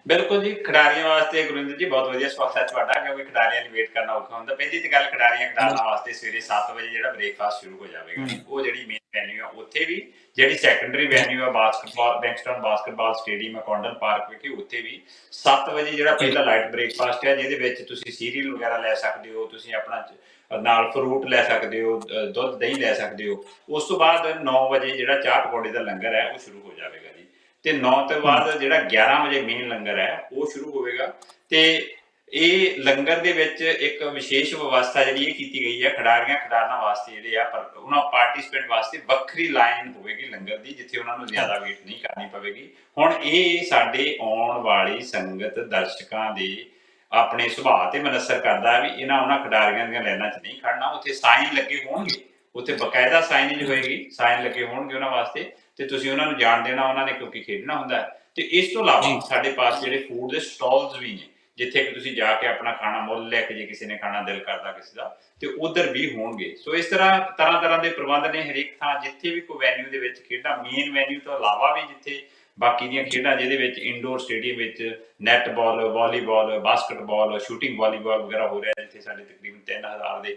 Speaker 2: ਬਿਲਕੁਲ ਜੀ ਖਿਡਾਰੀਆਂ ਵਾਸਤੇ ਗੁਰਿੰਦਰ ਜੀ ਬਹੁਤ ਵਧੀਆ ਸਵਾਲ ਹੈ ਤੁਹਾਡਾ ਕਿਉਂਕਿ ਖਿਡਾਰੀਆਂ ਲਈ ਵੇਟ ਕਰਨਾ ਔਖਾ ਹੁੰਦਾ। ਪਹਿਲੀ ਤੇ ਗੱਲ ਖਿਡਾਰੀਆਂ ਖਿਡਾਰਨਾਂ ਵਾਸਤੇ ਸਵੇਰੇ 7 ਵਜੇ ਜਿਹੜਾ ਬ੍ਰੇਕਫਾਸਟ ਸ਼ੁਰੂ ਹੋ ਜਾਵੇਗਾ। ਉਹ ਜਿਹੜੀ ਮੇਨ ਵੈਨਿਊ ਆ ਉੱਥੇ ਵੀ ਜਿਹੜੀ ਸੈਕੰਡਰੀ ਵੈਨਿਊ ਆ ਬਾਸਕਟਬਾਲ ਬੈਂਕਸਟਨ ਬਾਸਕਟਬਾਲ ਸਟੇਡੀਅਮ ਆ ਕੌਂਡਨ ਪਾਰਕ ਵਿਖੇ ਉੱਥੇ ਵੀ 7 ਵਜੇ ਜਿਹੜਾ ਪਹਿਲਾ ਲਾਈਟ ਬ੍ਰੇਕਫਾਸਟ ਹੈ ਜਿਹਦੇ ਵਿੱਚ ਤੁਸੀਂ ਸੀਰੀਅਲ ਵਗੈਰਾ ਲੈ ਸਕਦੇ ਹੋ ਤੁਸੀਂ ਆਪਣਾ ਨਾਲ ਫਰੂਟ ਲੈ ਸਕਦੇ ਹੋ ਦੁੱਧ ਦਹੀਂ ਲੈ ਸਕਦੇ ਹੋ। ਉਸ ਤੋਂ ਬਾਅਦ 9 ਵਜੇ ਜਿਹੜਾ ਚਾਹ ਪਕੌੜੇ ਦਾ ਲੰਗਰ ਹੈ ਉਹ ਸ਼ੁਰੂ ਹੋ ਜਾਵੇਗਾ ਜੀ। ਤੇ 9 ਤੋਂ ਬਾਅਦ ਜਿਹੜਾ 11 ਵਜੇ ਮੇਨ ਲੰਗਰ ਹੈ, ਉਹ ਸ਼ੁਰੂ ਹੋਵੇਗਾ। ਤੇ ਇਹ ਲੰਗਰ ਦੇ ਵਿੱਚ ਇੱਕ ਵਿਸ਼ੇਸ਼ ਵਿਵਸਥਾ ਜਿਹੜੀ ਇਹ ਕੀਤੀ ਗਈ ਹੈ, ਖਿਡਾਰੀਆਂ ਖਿਡਾਰਨਾਂ ਵਾਸਤੇ ਜਿਹੜੇ ਆ, ਪਰ ਉਹਨਾਂ ਪਾਰਟਿਸਪੈਂਟ ਵਾਸਤੇ ਵੱਖਰੀ ਲਾਈਨ ਹੋਵੇਗੀ ਲੰਗਰ ਦੀ, ਜਿੱਥੇ ਉਹਨਾਂ ਨੂੰ ਜ਼ਿਆਦਾ ਵੇਟ ਨਹੀਂ ਕਰਨੀ ਪਵੇਗੀ। ਹੁਣ ਇਹ ਸਾਡੇ ਆਉਣ ਵਾਲੀ ਸੰਗਤ ਦਰਸ਼ਕਾਂ ਦੇ ਆਪਣੇ ਸੁਭਾਅ ਤੇ ਮਨਸਰ ਕਰਦਾ ਵੀ ਇਹਨਾਂ ਉਹਨਾਂ ਖਿਡਾਰੀਆਂ ਦੀਆਂ ਲਾਈਨਾਂ 'ਚ ਨਹੀਂ ਖੜਨਾ। ਉੱਥੇ ਸਾਈਨ ਲੱਗੇ ਹੋਣਗੇ। ਉੱਥੇ ਬਕਾਇਦਾ ਸਾਈਨੇਜ ਹੋਏਗੀ। ਸਾਈਨ ਲੱਗੇ ਹੋਣਗੇ ਉਹਨਾਂ ਵਾਸਤੇ। ਤੇ ਤੁਸੀਂ ਉਹਨਾਂ ਨੂੰ ਜਾਣ ਦੇਣਾ ਉਹਨਾਂ ਨੇ ਕਿਉਂਕਿ ਖੇਡਣਾ ਹੁੰਦਾ ਹੈ। ਤੇ ਇਸ ਤੋਂ ਇਲਾਵਾ। ਸਾਡੇ ਪਾਸ ਜਿਹੜੇ ਫੂਡ ਦੇ ਸਟਾਲਸ ਵੀ ਨੇ ਜਿੱਥੇ ਕਿ ਤੁਸੀਂ ਜਾ ਕੇ ਆਪਣਾ ਖਾਣਾ ਮੁੱਲ ਲੈ ਕੇ ਜੇ ਕਿਸੇ ਨੇ ਖਾਣਾ ਦਿਲ ਕਰਦਾ ਕਿਸੇ ਦਾ ਤੇ ਉਧਰ ਵੀ ਹੋਣਗੇ ਸੋ ਇਸ ਤਰ੍ਹਾਂ ਤਰ੍ਹਾਂ ਤਰ੍ਹਾਂ ਦੇ ਪ੍ਰਬੰਧ ਨੇ ਹਰੇਕ ਥਾਂ ਜਿੱਥੇ ਵੀ ਕੋਈ ਵੈਨਿਊ ਦੇ ਵਿੱਚ ਖੇਡਾਂ ਮੇਨ ਵੈਨਿਊ ਤੋਂ ਇਲਾਵਾ ਵੀ ਜਿੱਥੇ ਬਾਕੀ ਦੀਆਂ ਖੇਡਾਂ ਜਿਹਦੇ ਵਿੱਚ ਇਨਡੋਰ ਸਟੇਡੀਅਮ ਵਿੱਚ netball volleyball basketball shooting volleyball ਵਗੈਰਾ ਹੋ ਰਿਹਾ ਜਿੱਥੇ ਸਾਡੇ ਤਕਰੀਬਨ 3000 ਦੇ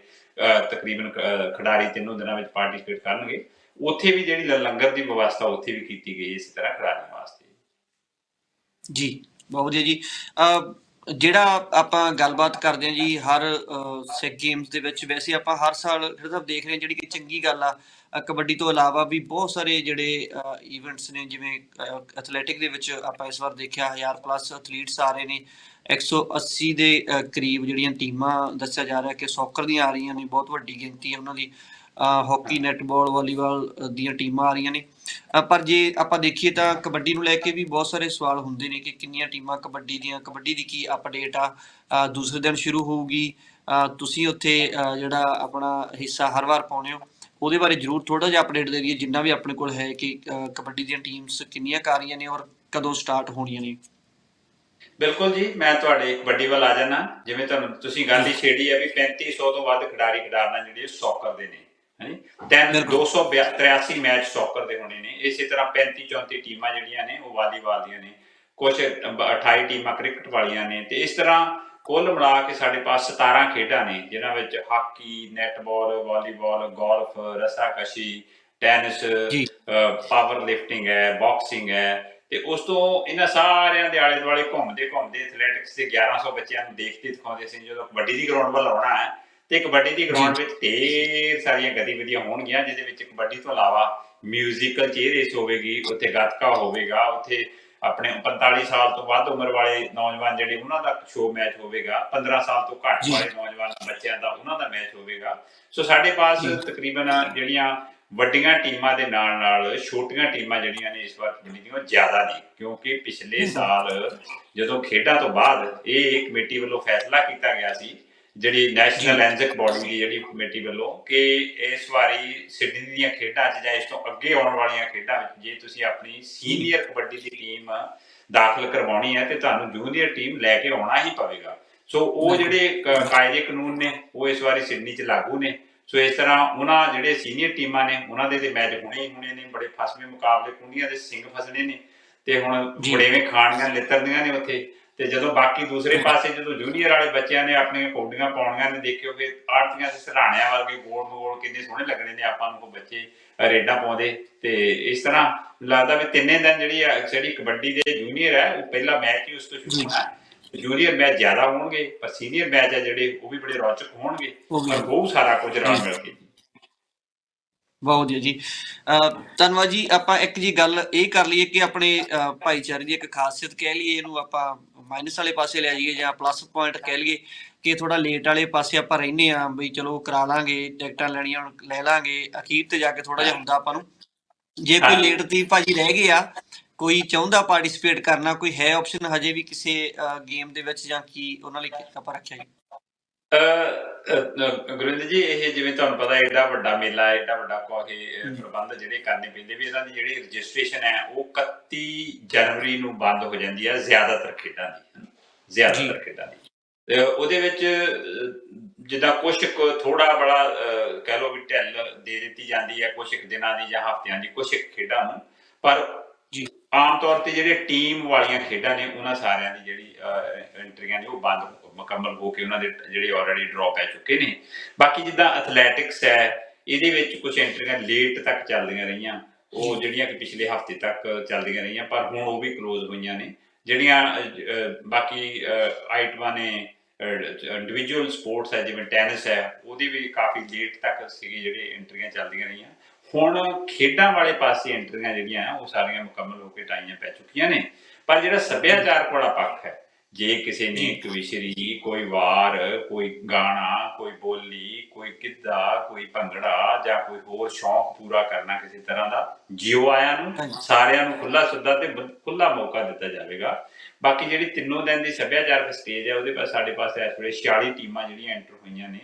Speaker 2: ਤਕਰੀਬਨ ਖਿਡਾਰੀ ਤਿੰਨੋਂ ਦਿਨਾਂ ਵਿੱਚ ਪਾਰਟਿਸਿਪੇਟ ਕਰਨਗੇ ਉੱਥੇ ਵੀ ਜਿਹੜੀ ਲੰਗਰ ਦੀ ਵਿਵਸਥਾ ਉੱਥੇ ਵੀ ਕੀਤੀ ਗਈ ਹੈ ਤਰ੍ਹਾਂ ਖਿਡਾਰੀਆਂ ਵਾਸਤੇ।
Speaker 1: ਜੀ, ਬਹੁਤ ਵਧੀਆ ਜੀ। ਜਿਹੜਾ ਆਪਾਂ ਗੱਲਬਾਤ ਕਰਦੇ ਹਾਂ ਜੀ, ਹਰ ਸਿੱਖ ਗੇਮਸ ਦੇ ਵਿੱਚ ਵੈਸੇ ਆਪਾਂ ਹਰ ਸਾਲ ਜਿਹੜਾ ਦੇਖ ਰਹੇ ਜਿਹੜੀ ਕਿ ਚੰਗੀ ਗੱਲ ਆ ਕਬੱਡੀ ਤੋਂ ਇਲਾਵਾ ਵੀ ਬਹੁਤ ਸਾਰੇ ਜਿਹੜੇ ਇਵੈਂਟਸ ਨੇ ਜਿਵੇਂ ਐਥਲੈਟਿਕ ਦੇ ਵਿੱਚ ਆਪਾਂ ਇਸ ਵਾਰ ਦੇਖਿਆ 1000 ਪਲੱਸ ਐਥਲੀਟਸ ਆ ਰਹੇ ਨੇ। 180 ਦੇ ਕਰੀਬ ਜਿਹੜੀਆਂ ਟੀਮਾਂ ਦੱਸਿਆ ਜਾ ਰਿਹਾ ਕਿ ਸੌਕਰ ਦੀਆਂ ਆ ਰਹੀਆਂ ਨੇ, ਬਹੁਤ ਵੱਡੀ ਗਿਣਤੀ ਹੈ ਉਹਨਾਂ ਦੀ। ਹਾਕੀ ਨੈਟਬਾਲ ਵਾਲੀਬਾਲ ਦੀਆਂ ਟੀਮਾਂ ਆ ਰਹੀਆਂ ਨੇ। ਪਰ ਜੇ ਆਪਾਂ ਦੇਖੀਏ ਤਾਂ ਕਬੱਡੀ ਨੂੰ ਲੈ ਕੇ ਵੀ ਬਹੁਤ ਸਾਰੇ ਸਵਾਲ ਹੁੰਦੇ ਨੇ ਕਿ ਕਿੰਨੀਆਂ ਟੀਮਾਂ ਕਬੱਡੀ ਦੀਆਂ, ਕਬੱਡੀ ਦੀ ਕੀ ਅਪਡੇਟ ਆ? ਦੂਸਰੇ ਦਿਨ ਸ਼ੁਰੂ ਹੋਊਗੀ। ਤੁਸੀਂ ਉੱਥੇ ਜਿਹੜਾ ਆਪਣਾ ਹਿੱਸਾ ਹਰ ਵਾਰ ਪਾਉਣੇ ਹੋ, ਉਹਦੇ ਬਾਰੇ ਜਰੂਰ ਥੋੜਾ ਜਿਹਾ ਅਪਡੇਟ ਦੇ ਦਈਏ, ਜਿੰਨਾ ਵੀ ਆਪਣੇ ਕੋਲ ਹੈ ਕਿ ਕਬੱਡੀ ਦੀਆਂ ਟੀਮਸ ਕਿੰਨੀਆਂ ਕੁ ਆ ਰਹੀਆਂ ਨੇ ਔਰ ਕਦੋਂ ਸਟਾਰਟ ਹੋਣੀਆਂ ਨੇ।
Speaker 2: ਬਿਲਕੁਲ ਜੀ, ਮੈਂ ਤੁਹਾਡੇ ਕਬੱਡੀ ਵੱਲ ਆ ਜਾਣਾ ਜਿਵੇਂ ਤੁਹਾਨੂੰ, ਤੁਸੀਂ ਗੱਲ ਹੀ ਛੇੜੀ ਹੈ ਵੀ 3500 ਤੋਂ ਵੱਧ ਖਿਡਾਰੀ ਖਿਡਾਰਨਾ ਜਿਹੜੇ ਸੌਕਰ ਦੇ ਨੇ। ਤਿੰਨ
Speaker 1: ਬਿਲਕੁਲ।
Speaker 2: 283 ਮੈਚ ਸੌਕਰ ਦੇ ਹੋਣੇ ਨੇ ਇਸੇ ਤਰ੍ਹਾਂ 35 34 ਟੀਮਾਂ ਜਿਹੜੀਆਂ ਨੇ ਉਹ ਵਾਲੀਬਾਲ ਦੀਆਂ ਨੇ ਕੁਝ 28 ਟੀਮਾਂ ਕ੍ਰਿਕਟ ਵਾਲੀਆਂ ਨੇ ਤੇ ਇਸ ਤਰ੍ਹਾਂ ਕੁੱਲ ਮਿਲਾ ਕੇ ਸਾਡੇ ਪਾਸ 17 ਖੇਡਾਂ ਨੇ ਜਿਨ੍ਹਾਂ ਵਿੱਚ ਹਾਕੀ ਨੈਟਬਾਲ ਵਾਲੀਬਾਲ ਗੋਲਫ ਰੱਸਾਕਸ਼ੀ ਟੈਨਿਸ। ਪਾਵਰ ਲਿਫਟਿੰਗ ਹੈ ਬਾਕਸਿੰਗ ਹੈ ਤੇ ਉਸ ਤੋਂ ਇਹਨਾਂ ਸਾਰਿਆਂ ਦੇ ਆਲੇ ਦੁਆਲੇ ਘੁੰਮਦੇ ਘੁੰਮਦੇ ਐਥਲੈਟਿਕਸ ਦੇ 1100 ਬੱਚਿਆਂ ਨੂੰ ਦੇਖਦੇ ਦਿਖਾਉਂਦੇ ਸੀ ਜਦੋਂ ਕਬੱਡੀ ਦੀ ਗਰਾਊਂਡ ਵੱਲ ਆਉਣਾ ਹੈ ਤੇ ਕਬੱਡੀ ਦੀ ਗਰਾਊਂਡ ਵਿੱਚ ਢੇਰ ਸਾਰੀਆਂ ਗਤੀਵਿਧੀਆਂ ਹੋਣਗੀਆਂ ਜਿਹਦੇ ਵਿੱਚ ਕਬੱਡੀ ਤੋਂ ਇਲਾਵਾ ਮਿਊਜ਼ੀਕਲ ਚੇਅਰ ਰੇਸ ਹੋਵੇਗੀ ਉੱਥੇ ਗੱਤਕਾ ਹੋਵੇਗਾ ਉੱਥੇ ਆਪਣੇ 45 ਸਾਲ ਤੋਂ ਵੱਧ ਉਮਰ ਵਾਲੇ ਨੌਜਵਾਨ ਜਿਹੜੇ ਉਹਨਾਂ ਦਾ ਸ਼ੋਅ ਮੈਚ ਹੋਵੇਗਾ 15 ਸਾਲ ਤੋਂ ਘੱਟ। ਵਾਲੇ ਨੌਜਵਾਨ ਬੱਚਿਆਂ ਦਾ ਉਹਨਾਂ ਦਾ ਮੈਚ ਹੋਵੇਗਾ ਸੋ ਸਾਡੇ ਪਾਸ। ਤਕਰੀਬਨ ਜਿਹੜੀਆਂ ਵੱਡੀਆਂ ਟੀਮਾਂ ਦੇ ਨਾਲ ਨਾਲ ਛੋਟੀਆਂ ਟੀਮਾਂ ਜਿਹੜੀਆਂ ਨੇ ਇਸ ਵਾਰ ਕਬੱਡੀ ਦੀਆਂ ਉਹ ਜ਼ਿਆਦਾ ਨੇ ਕਿਉਂਕਿ ਪਿਛਲੇ। ਸਾਲ ਜਦੋਂ ਖੇਡਾਂ ਤੋਂ ਬਾਅਦ ਇਹ ਕਮੇਟੀ ਵੱਲੋਂ ਫੈਸਲਾ ਕੀਤਾ ਗਿਆ ਸੀ ਜਿਹੜੀ ਨੈਸ਼ਨਲ। ਐਂਜਕ ਬਾਡੀ ਦੀ ਜਿਹੜੀ ਕਮੇਟੀ ਵੱਲੋਂ ਕਿ ਇਸ ਵਾਰੀ ਸਿਡਨੀ ਦੀਆਂ ਖੇਡਾਂ 'ਚ ਜਾਂ ਇਸ ਤੋਂ ਅੱਗੇ ਆਉਣ ਵਾਲੀਆਂ ਖੇਡਾਂ ਵਿੱਚ ਜੇ ਤੁਸੀਂ ਆਪਣੀ ਸੀਨੀਅਰ ਕਬੱਡੀ ਦੀ ਟੀਮ ਦਾਖਲ ਕਰਵਾਉਣੀ ਹੈ ਤੇ ਤੁਹਾਨੂੰ ਜੂਨੀਅਰ ਟੀਮ ਲੈ ਕੇ ਆਉਣਾ ਹੀ ਪਵੇਗਾ ਸੋ ਉਹ। ਜਿਹੜੇ ਕਾਇਦੇ ਕਾਨੂੰਨ ਨੇ ਉਹ ਇਸ ਵਾਰੀ ਸਿਡਨੀ 'ਚ ਲਾਗੂ ਨੇ ਸੋ ਇਸ ਤਰ੍ਹਾਂ ਉਹਨਾਂ ਜਿਹੜੇ ਸੀਨੀਅਰ ਟੀਮਾਂ ਨੇ ਉਹਨਾਂ ਦੇ ਤੇ ਮੈਚ ਹੋਣੇ ਹੀ ਹੋਣੇ ਨੇ ਬੜੇ ਫਸਵੇਂ ਮੁਕਾਬਲੇ ਕੁੰਡੀਆਂ ਦੇ ਸਿੰਘ ਫਸਣੇ ਨੇ ਤੇ ਹੁਣ। ਬੜੇਵੇਂ ਖਾਣੀਆਂ ਲਿੱਤਰਦੀਆਂ ਨੇ ਉੱਥੇ ਤੇ ਜਦੋਂ ਬਾਕੀ ਦੂਸਰੇ ਪਾਸੇ ਜਦੋਂ ਜੂਨੀਅਰ ਵਾਲੇ ਬੱਚਿਆਂ ਨੇ ਆਪਣੀਆਂ ਕੌਡੀਆਂ ਪਾਉਣੀਆਂ ਨੇ ਦੇਖਿਓ ਕਿ ਆੜਤੀਆਂ ਦੇ ਸਰਾਣਿਆਂ ਵਰਗੇ ਗੋਲ ਗੋਲ ਕਿੰਨੇ ਸੋਹਣੇ ਲੱਗਣੇ ਨੇ ਆਪਾਂ ਨੂੰ ਉਹ ਬੱਚੇ ਰੇਡਾਂ ਪਾਉਂਦੇ। ਤੇ ਇਸ ਤਰ੍ਹਾਂ ਲੱਗਦਾ ਵੀ ਤਿੰਨੇ ਦਿਨ ਜਿਹੜੀ ਜਿਹੜੀ ਕਬੱਡੀ ਦੇ ਜੂਨੀਅਰ ਹੈ ਉਹ ਪਹਿਲਾ ਮੈਚ ਹੀ ਉਸ ਤੋਂ। ਸ਼ੁਰੂ ਹੋਣਾ। ਜੂਨੀਅਰ ਮੈਚ ਜ਼ਿਆਦਾ ਹੋਣਗੇ ਪਰ ਸੀਨੀਅਰ ਮੈਚ ਆ ਜਿਹੜੇ ਉਹ ਵੀ ਬੜੇ ਰੌਚਕ ਹੋਣਗੇ। ਪਰ ਬਹੁਤ ਸਾਰਾ ਕੁਝ ਰਲ ਮਿਲ ਕੇ।
Speaker 1: ਬਹੁਤ ਵਧੀਆ ਜੀ। ਅਹ ਧੰਨਵਾਦ ਜੀ। ਆਪਾਂ ਇੱਕ ਜੀ ਗੱਲ ਇਹ ਕਰ ਲਈਏ ਕਿ ਆਪਣੇ ਭਾਈਚਾਰੇ ਦੀ ਇੱਕ ਖਾਸੀਅਤ ਕਹਿ ਲਈਏ ਇਹਨੂੰ ਆਪਾਂ ਮਾਈਨਸ ਵਾਲੇ ਪਾਸੇ ਲੈ ਜਾਈਏ ਜਾਂ ਪਲੱਸ ਪੁਆਇੰਟ ਕਹਿ ਲਈਏ ਕਿ ਥੋੜਾ ਲੇਟ ਵਾਲੇ ਪਾਸੇ ਆਪਾਂ ਰਹਿੰਦੇ ਆ ਬਈ ਚਲੋ ਕਰਾ ਲਾਂਗੇ ਟਿਕਟਾਂ ਲੈਣੀਆਂ ਹੁਣ ਲੈ ਲਾਂਗੇ ਅਖੀਰ ਤੇ ਜਾ ਕੇ ਥੋੜਾ ਜਿਹਾ ਹੁੰਦਾ ਆਪਾਂ ਨੂੰ। ਜੇ ਕੋਈ। ਲੇਟ ਤੀ ਭਾਜੀ ਰਹਿ ਗਏ ਆ ਕੋਈ ਚਾਹੁੰਦਾ ਪਾਰਟਿਸਿਪੇਟ ਕਰਨਾ ਕੋਈ ਹੈ ਆਪਸ਼ਨ ਹਜੇ ਵੀ ਕਿਸੇ ਗੇਮ ਦੇ ਵਿੱਚ ਜਾਂ ਕੀ ਉਹਨਾਂ ਲਈ ਆਪਾਂ ਰੱਖਿਆ ਜੀ।
Speaker 2: ਗੁਰਵਿੰਦਰ ਜੀ ਇਹ ਜਿਵੇਂ ਤੁਹਾਨੂੰ ਪਤਾ ਐਡਾ ਵੱਡਾ ਮੇਲਾ ਐਡਾ ਵੱਡਾ ਕੋਈ। ਪ੍ਰਬੰਧ ਜਿਹੜੇ ਕਰਨੇ ਪੈਂਦੇ ਵੀ ਇਹਨਾਂ ਦੀ ਜਿਹੜੀ ਰਜਿਸਟ੍ਰੇਸ਼ਨ ਹੈ ਉਹ 31 ਜਨਵਰੀ ਨੂੰ ਬੰਦ ਹੋ ਜਾਂਦੀ ਹੈ ਜ਼ਿਆਦਾਤਰ ਖੇਡਾਂ ਦੀ ਜ਼ਿਆਦਾਤਰ ਖੇਡਾਂ ਦੀ ਤੇ ਉਹਦੇ ਵਿੱਚ ਜਿੱਦਾਂ ਕੁਝ ਥੋੜਾ ਬੜਾ ਕਹਿ ਲਓ ਵੀ ਢਿੱਲ ਦੇ ਦਿੱਤੀ ਜਾਂਦੀ ਹੈ ਕੁਝ ਦਿਨਾਂ ਦੀ ਜਾਂ ਹਫ਼ਤਿਆਂ ਦੀ ਕੁਝ ਖੇਡਾਂ ਨੂੰ ਪਰ
Speaker 1: ਜੀ।
Speaker 2: ਆਮ ਤੌਰ ਤੇ ਜਿਹੜੇ ਟੀਮ ਵਾਲੀਆਂ ਖੇਡਾਂ ਨੇ ਉਹਨਾਂ ਸਾਰਿਆਂ ਦੀ ਜਿਹੜੀ ਐਂਟਰੀਆਂ ਨੇ ਉਹ ਬੰਦ ਮੁਕੰਮਲ ਹੋ ਕੇ ਉਹਨਾਂ ਦੇ ਜਿਹੜੇ ਆਲਰੇਡੀ ਡ੍ਰੌਪ ਪੈ ਚੁੱਕੇ ਨੇ। ਬਾਕੀ ਜਿੱਦਾਂ ਐਥਲੈਟਿਕਸ ਹੈ ਇਹਦੇ ਵਿੱਚ ਕੁਝ ਐਂਟਰੀਆਂ ਲੇਟ ਤੱਕ ਚੱਲਦੀਆਂ ਰਹੀਆਂ। ਉਹ ਜਿਹੜੀਆਂ ਕਿ ਪਿਛਲੇ ਹਫ਼ਤੇ ਤੱਕ ਚੱਲਦੀਆਂ ਰਹੀਆਂ ਪਰ ਹੁਣ ਉਹ ਵੀ ਕਲੋਜ਼ ਹੋਈਆਂ ਨੇ। ਜਿਹੜੀਆਂ ਬਾਕੀ ਆਈਟਮਾਂ ਨੇ ਇੰਡੀਵਿਜੂਅਲ ਸਪੋਰਟਸ ਹੈ ਜਿਵੇਂ ਟੈਨਿਸ ਹੈ ਉਹਦੀ ਵੀ ਕਾਫੀ ਲੇਟ ਤੱਕ ਸੀਗੀ ਜਿਹੜੀ ਐਂਟਰੀਆਂ ਚੱਲਦੀਆਂ ਰਹੀਆਂ। ਹੁਣ ਖੇਡਾਂ ਵਾਲੇ ਪਾਸੇ ਐਂਟਰੀਆਂ ਜਿਹੜੀਆਂ ਆ ਉਹ ਸਾਰੀਆਂ ਮੁਕੰਮਲ ਹੋ ਕੇ ਟਾਈਆਂ ਪੈ ਚੁੱਕੀਆਂ ਨੇ। ਪਰ ਜਿਹੜਾ ਸੱਭਿਆਚਾਰਕ ਵਾਲਾ ਪੱਖ ਹੈ ਜੇ ਕਿਸੇ ਨੇ। ਕਵਿਸ਼ਰੀ ਕੋਈ ਵਾਰ ਕੋਈ ਗਾਣਾ ਕੋਈ ਬੋਲੀ ਕੋਈ ਗਿੱਧਾ ਕੋਈ ਭੰਗੜਾ ਜਾਂ ਕੋਈ ਹੋਰ ਸ਼ੌਂਕ ਪੂਰਾ ਕਰਨਾ ਕਿਸੇ ਤਰ੍ਹਾਂ ਦਾ ਜਿਉ ਆਇਆਂ ਨੂੰ। ਸਾਰਿਆਂ ਨੂੰ ਖੁੱਲਾ ਸੁੱਦਾ ਤੇ ਖੁੱਲਾ ਮੌਕਾ ਦਿੱਤਾ ਜਾਵੇਗਾ ਬਾਕੀ ਜਿਹੜੀ ਤਿੰਨੋਂ ਦਿਨ ਦੀ ਸੱਭਿਆਚਾਰਕ ਸਟੇਜ ਹੈ ਉਹਦੇ ਪਾਸ ਸਾਡੇ ਪਾਸ ਇਸ ਵੇਲੇ 46 ਟੀਮਾਂ ਜਿਹੜੀਆਂ ਐਂਟਰ ਹੋਈਆਂ ਨੇ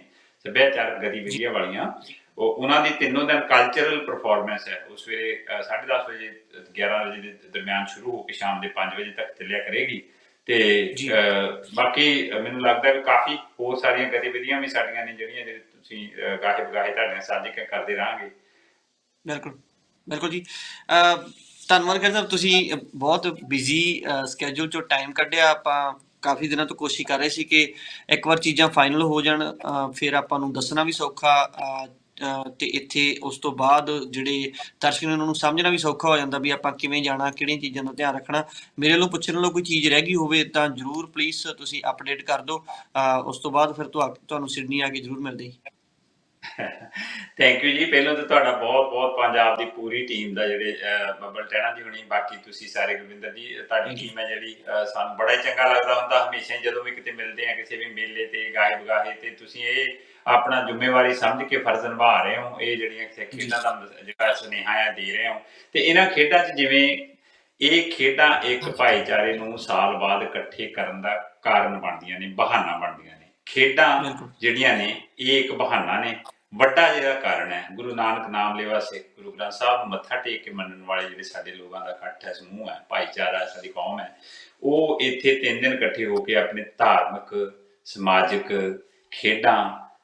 Speaker 2: ਸੱਭਿਆਚਾਰਕ ਗਤੀਵਿਧੀਆਂ ਵਾਲੀਆਂ ਉਹ ਉਹਨਾਂ ਦੀ ਤਿੰਨੋਂ ਦਿਨ ਕਲਚਰਲ ਪਰਫਾਰਮੈਂਸ ਹੈ ਉਸ ਵੇਲੇ ਅ, 10:30 ਵਜੇ ਅ, 11 ਵਜੇ ਦੇ ਦਰਮਿਆਨ ਸ਼ੁਰੂ ਹੋ ਕੇ ਸ਼ਾਮ ਦੇ 5 ਵਜੇ ਤੱਕ ਚੱਲਿਆ ਕਰੇਗੀ ਤੇ ਬਾਕੀ ਮੈਨੂੰ ਲੱਗਦਾ ਵੀ ਕਾਫੀ ਹੋਰ ਸਾਰੀਆਂ ਗਤੀਵਿਧੀਆਂ ਵੀ ਸਾਡੀਆਂ ਨੇ ਜਿਹੜੀਆਂ ਜਿਹੜੇ ਤੁਸੀਂ ਗਾਹੇ ਬਗਾਹੇ ਤੁਹਾਡੇ ਨਾਲ ਸਾਂਝੇ ਕਰਦੇ ਰਹਾਂਗੇ।
Speaker 1: ਬਿਲਕੁਲ ਬਿਲਕੁਲ ਜੀ। ਧੰਨਵਾਦ ਕਰਦੇ ਤੁਸੀਂ ਬਹੁਤ ਬਿਜ਼ੀ ਸਕੇਜੂਲ ਚੋਂ ਟਾਈਮ ਕੱਢਿਆ। ਆਪਾਂ ਕਾਫੀ ਦਿਨਾਂ ਤੋਂ ਕੋਸ਼ਿਸ਼ ਕਰ ਰਹੇ ਸੀ ਕਿ ਇੱਕ ਵਾਰ ਚੀਜ਼ਾਂ ਫਾਈਨਲ ਹੋ ਜਾਣ। ਫਿਰ ਆਪਾਂ ਨੂੰ ਦੱਸਣਾ ਵੀ ਸੌਖਾ। ਤੇ ਇੱਥੇ ਉਸ ਤੋਂ ਬਾਅਦ ਜਿਹੜੇ ਦਰਸ਼ਕ ਨੇ ਉਹਨਾਂ ਨੂੰ ਸਮਝਣਾ ਵੀ ਸੌਖਾ ਹੋ ਜਾਂਦਾ ਵੀ ਆਪਾਂ ਕਿਵੇਂ ਜਾਣਾ ਕਿਹੜੀਆਂ ਚੀਜ਼ਾਂ ਦਾ ਧਿਆਨ ਰੱਖਣਾ। ਮੇਰੇ ਵੱਲੋਂ ਪੁੱਛਣ ਵਾਲਾ ਕੋਈ ਚੀਜ਼ ਰਹਿ ਗਈ ਹੋਵੇ ਤਾਂ ਜਰੂਰ ਪਲੀਜ਼ ਤੁਸੀਂ ਅਪਡੇਟ ਕਰ ਦਿਓ। ਅਹ, ਉਸ ਤੋਂ ਬਾਅਦ ਫਿਰ ਤੁਹਾ- ਤੁਹਾਨੂੰ ਸਿਡਨੀ ਆ ਕੇ ਜਰੂਰ ਮਿਲਦੇ ਜੀ।
Speaker 2: ਥੈਂਕ ਯੂ ਜੀ। ਪਹਿਲਾਂ ਤਾਂ ਤੁਹਾਡਾ ਬਹੁਤ ਬਹੁਤ ਪੰਜਾਬ ਦੀ ਪੂਰੀ ਟੀਮ ਦਾ ਜਿਹੜੇ ਬੱਬਲ ਟਹਿਣਾ ਜੀ ਹੁਣੀ ਬਾਕੀ ਤੁਸੀਂ ਸਾਰੇ ਗੁਰਵਿੰਦਰ ਜੀ ਤੁਹਾਡੀ. ਟੀਮ ਹੈ ਜਿਹੜੀ ਸਾਨੂੰ ਬੜਾ ਹੀ ਚੰਗਾ ਲੱਗਦਾ ਹੁੰਦਾ। ਹਮੇਸ਼ਾ ਜਦੋਂ ਵੀ ਕਿਤੇ ਮਿਲਦੇ ਆ ਕਿਸੇ ਵੀ ਮੇਲੇ ਤੇ ਗਾਹੇ ਬਗਾਹੇ ਤੇ ਤੁਸੀਂ ਇਹ ਆਪਣਾ ਜ਼ਿੰਮੇਵਾਰੀ ਸਮਝ ਕੇ ਫਰਜ਼ ਨਿਭਾ ਰਹੇ ਹੋ। ਇਹ ਜਿਹੜੀਆਂ ਖੇਡਾਂ ਦਾ ਜਿਹੜਾ ਸੁਨੇਹਾ ਆ ਦੇ ਰਹੇ ਹੋ। ਤੇ ਇਹਨਾਂ ਖੇਡਾਂ 'ਚ ਜਿਵੇਂ ਇਹ ਖੇਡਾਂ ਇੱਕ ਭਾਈਚਾਰੇ ਨੂੰ ਸਾਲ ਬਾਅਦ ਇਕੱਠੇ ਕਰਨ ਦਾ ਕਾਰਨ ਬਣਦੀਆਂ ਨੇ ਬਹਾਨਾ ਬਣਦੀਆਂ ਨੇ। ਖੇਡਾਂ। ਜਿਹੜੀਆਂ ਨੇ ਇਹ ਇੱਕ ਬਹਾਨਾ ਨੇ। ਵੱਡਾ ਜਿਹੜਾ ਕਾਰਨ ਹੈ, ਗੁਰੂ ਨਾਨਕ ਨਾਮ ਲੈਵਾ ਸਿੱਖ ਗੁਰੂ ਗ੍ਰੰਥ ਸਾਹਿਬ ਮੱਥਾ ਟੇਕ ਕੇ ਮੰਨਣ ਵਾਲੇ ਜਿਹੜੇ ਸਾਡੇ ਲੋਕਾਂ ਦਾ ਇਕੱਠ ਹੈ, ਸਮੂਹ ਹੈ, ਭਾਈਚਾਰਾ ਸਾਡੀ ਕੌਮ ਹੈ, ਉਹ ਇੱਥੇ ਤਿੰਨ ਦਿਨ ਇਕੱਠੇ ਹੋ ਕੇ ਆਪਣੇ ਧਾਰਮਿਕ, ਸਮਾਜਿਕ ਖੇਡਾਂ,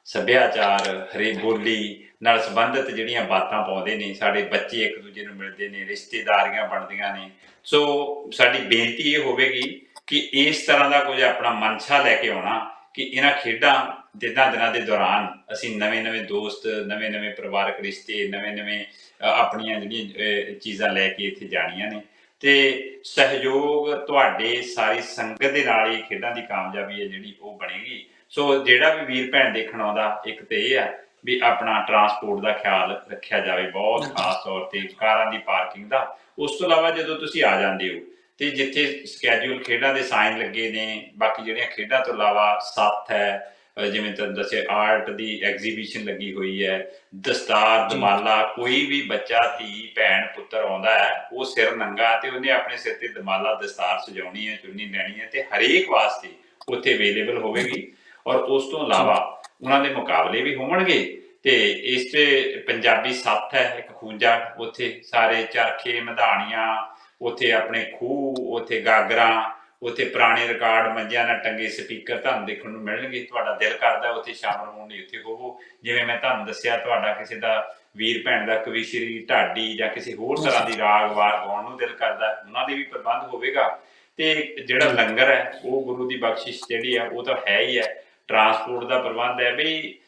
Speaker 2: ਸੱਭਿਆਚਾਰ ਹਰੇ ਬੋਲੀ ਨਾਲ ਸੰਬੰਧਿਤ ਜਿਹੜੀਆਂ ਬਾਤਾਂ ਪਾਉਂਦੇ ਨੇ, ਸਾਡੇ ਬੱਚੇ ਇੱਕ ਦੂਜੇ ਨੂੰ ਮਿਲਦੇ ਨੇ, ਰਿਸ਼ਤੇਦਾਰੀਆਂ ਬਣਦੀਆਂ ਨੇ। ਸੋ ਸਾਡੀ ਬੇਨਤੀ ਇਹ ਹੋਵੇਗੀ ਕਿ ਇਸ ਤਰ੍ਹਾਂ ਦਾ ਕੁਝ ਆਪਣਾ ਮਨਸ਼ਾ ਲੈ ਕੇ ਆਉਣਾ ਕਿ ਇਹਨਾਂ ਖੇਡਾਂ ਦਿਨਾਂ ਦਿਨਾਂ ਦੇ ਦੌਰਾਨ ਅਸੀਂ ਨਵੇਂ-ਨਵੇਂ ਦੋਸਤ ਨਵੇਂ-ਨਵੇਂ ਪਰਿਵਾਰਕ ਰਿਸ਼ਤੇ ਨਵੇਂ-ਨਵੇਂ ਆਪਣੀਆਂ ਜਿਹੜੀਆਂ ਚੀਜ਼ਾਂ ਲੈ ਕੇ ਇੱਥੇ ਜਾਣੀਆਂ ਨੇ। ਤੇ ਸਹਿਯੋਗ ਤੁਹਾਡੇ ਸਾਰੀ ਸੰਗਤ ਦੇ ਨਾਲ ਹੀ ਖੇਡਾਂ ਦੀ ਕਾਮਯਾਬੀ ਹੈ ਜਿਹੜੀ ਉਹ ਬਣੇਗੀ। ਸੋ ਜਿਹੜਾ ਵੀ ਵੀਰ ਭੈਣ ਦੇਖਣ ਆਉਂਦਾ ਇੱਕ ਤੇ ਇਹ ਹੈ ਵੀ ਆਪਣਾ ਟਰਾਂਸਪੋਰਟ ਦਾ ਖਿਆਲ ਰੱਖਿਆ ਜਾਵੇ ਬਹੁਤ ਖਾਸ ਤੌਰ ਤੇ ਕਾਰਾਂ ਦੀ ਪਾਰਕਿੰਗ ਦਾ। ਉਸ ਤੋਂ ਇਲਾਵਾ ਜਦੋਂ ਤੁਸੀਂ ਆ ਜਾਂਦੇ ਹੋ ਤੇ ਜਿੱਥੇ ਸਕੇਜੂਲ ਖੇਡਾਂ ਦੇ ਸਾਈਨ ਲੱਗੇ ਨੇ ਬਾਕੀ ਜਿਹੜੀਆਂ ਖੇਡਾਂ ਤੋਂ ਇਲਾਵਾ ਸੱਥ ਹੈ ਜਿਵੇਂ ਤੁਹਾਨੂੰ ਦੱਸਿਆ ਆਰਟ ਦੀ ਐਗਜ਼ੀਬਿਸ਼ਨ ਲੱਗੀ ਹੋਈ ਹੈ ਦਸਤਾਰ। ਦਮਾਲਾ ਕੋਈ ਵੀ ਬੱਚਾ ਧੀ ਭੈਣ ਪੁੱਤਰ ਆਉਂਦਾ ਹੈ ਉਹ ਸਿਰ ਨੰਗਾ ਤੇ ਉਹਨੇ ਆਪਣੇ ਸਿਰ ਤੇ ਦਮਾਲਾ ਦਸਤਾਰ ਸਜਾਉਣੀ ਹੈ ਚੁੰਨੀ ਲੈਣੀ ਹੈ ਤੇ ਹਰੇਕ ਵਾਸਤੇ ਉੱਥੇ ਅਵੇਲੇਬਲ ਹੋਵੇਗੀ ਔਰ ਉਸ ਤੋਂ ਇਲਾਵਾ ਉਹਨਾਂ ਦੇ ਮੁਕਾਬਲੇ ਵੀ ਹੋਣਗੇ ਤੇ ਇਸ ਤੇ ਪੰਜਾਬੀ ਸੱਥ ਹੈ ਇੱਕ ਖੂੰਜਾ ਉੱਥੇ ਸਾਰੇ ਚਰਖੇ ਮਧਾਣੀਆਂ ਉੱਥੇ ਆਪਣੇ ਖੂਹ ਉੱਥੇ ਗਾਗਰਾਂ ਉੱਥੇ ਪੁਰਾਣੇ ਰਿਕਾਰਡ ਮੰਜਿਆਂ ਨਾਲ ਟੰਗੇ ਸਪੀਕਰ ਤੁਹਾਨੂੰ ਦੇਖਣ ਨੂੰ ਮਿਲਣਗੇ ਤੁਹਾਡਾ ਦਿਲ ਕਰਦਾ ਉੱਥੇ ਸ਼ਾਮਲ ਹੋਣ ਲਈ ਉੱਥੇ ਹੋਵੋ। ਜਿਵੇਂ ਮੈਂ ਤੁਹਾਨੂੰ ਦੱਸਿਆ ਤੁਹਾਡਾ ਕਿਸੇ ਦਾ ਵੀਰ ਭੈਣ ਦਾ ਕਵੀਸ਼ਰੀ ਢਾਡੀ ਜਾਂ ਕਿਸੇ ਹੋਰ ਤਰ੍ਹਾਂ ਦੀ ਰਾਗ ਵਾਰ ਗਾਉਣ ਨੂੰ ਦਿਲ ਕਰਦਾ ਉਹਨਾਂ ਦੇ ਵੀ ਪ੍ਰਬੰਧ ਹੋਵੇਗਾ। ਤੇ ਜਿਹੜਾ ਲੰਗਰ ਹੈ ਉਹ ਗੁਰੂ ਦੀ ਬਖਸ਼ਿਸ਼ ਜਿਹੜੀ ਆ ਉਹ ਤਾਂ ਹੈ ਹੀ ਹੈ ਟਰਾਂਸਪੋਰਟ ਦਾ ਪ੍ਰਬੰਧ ਹੈ ਵੀ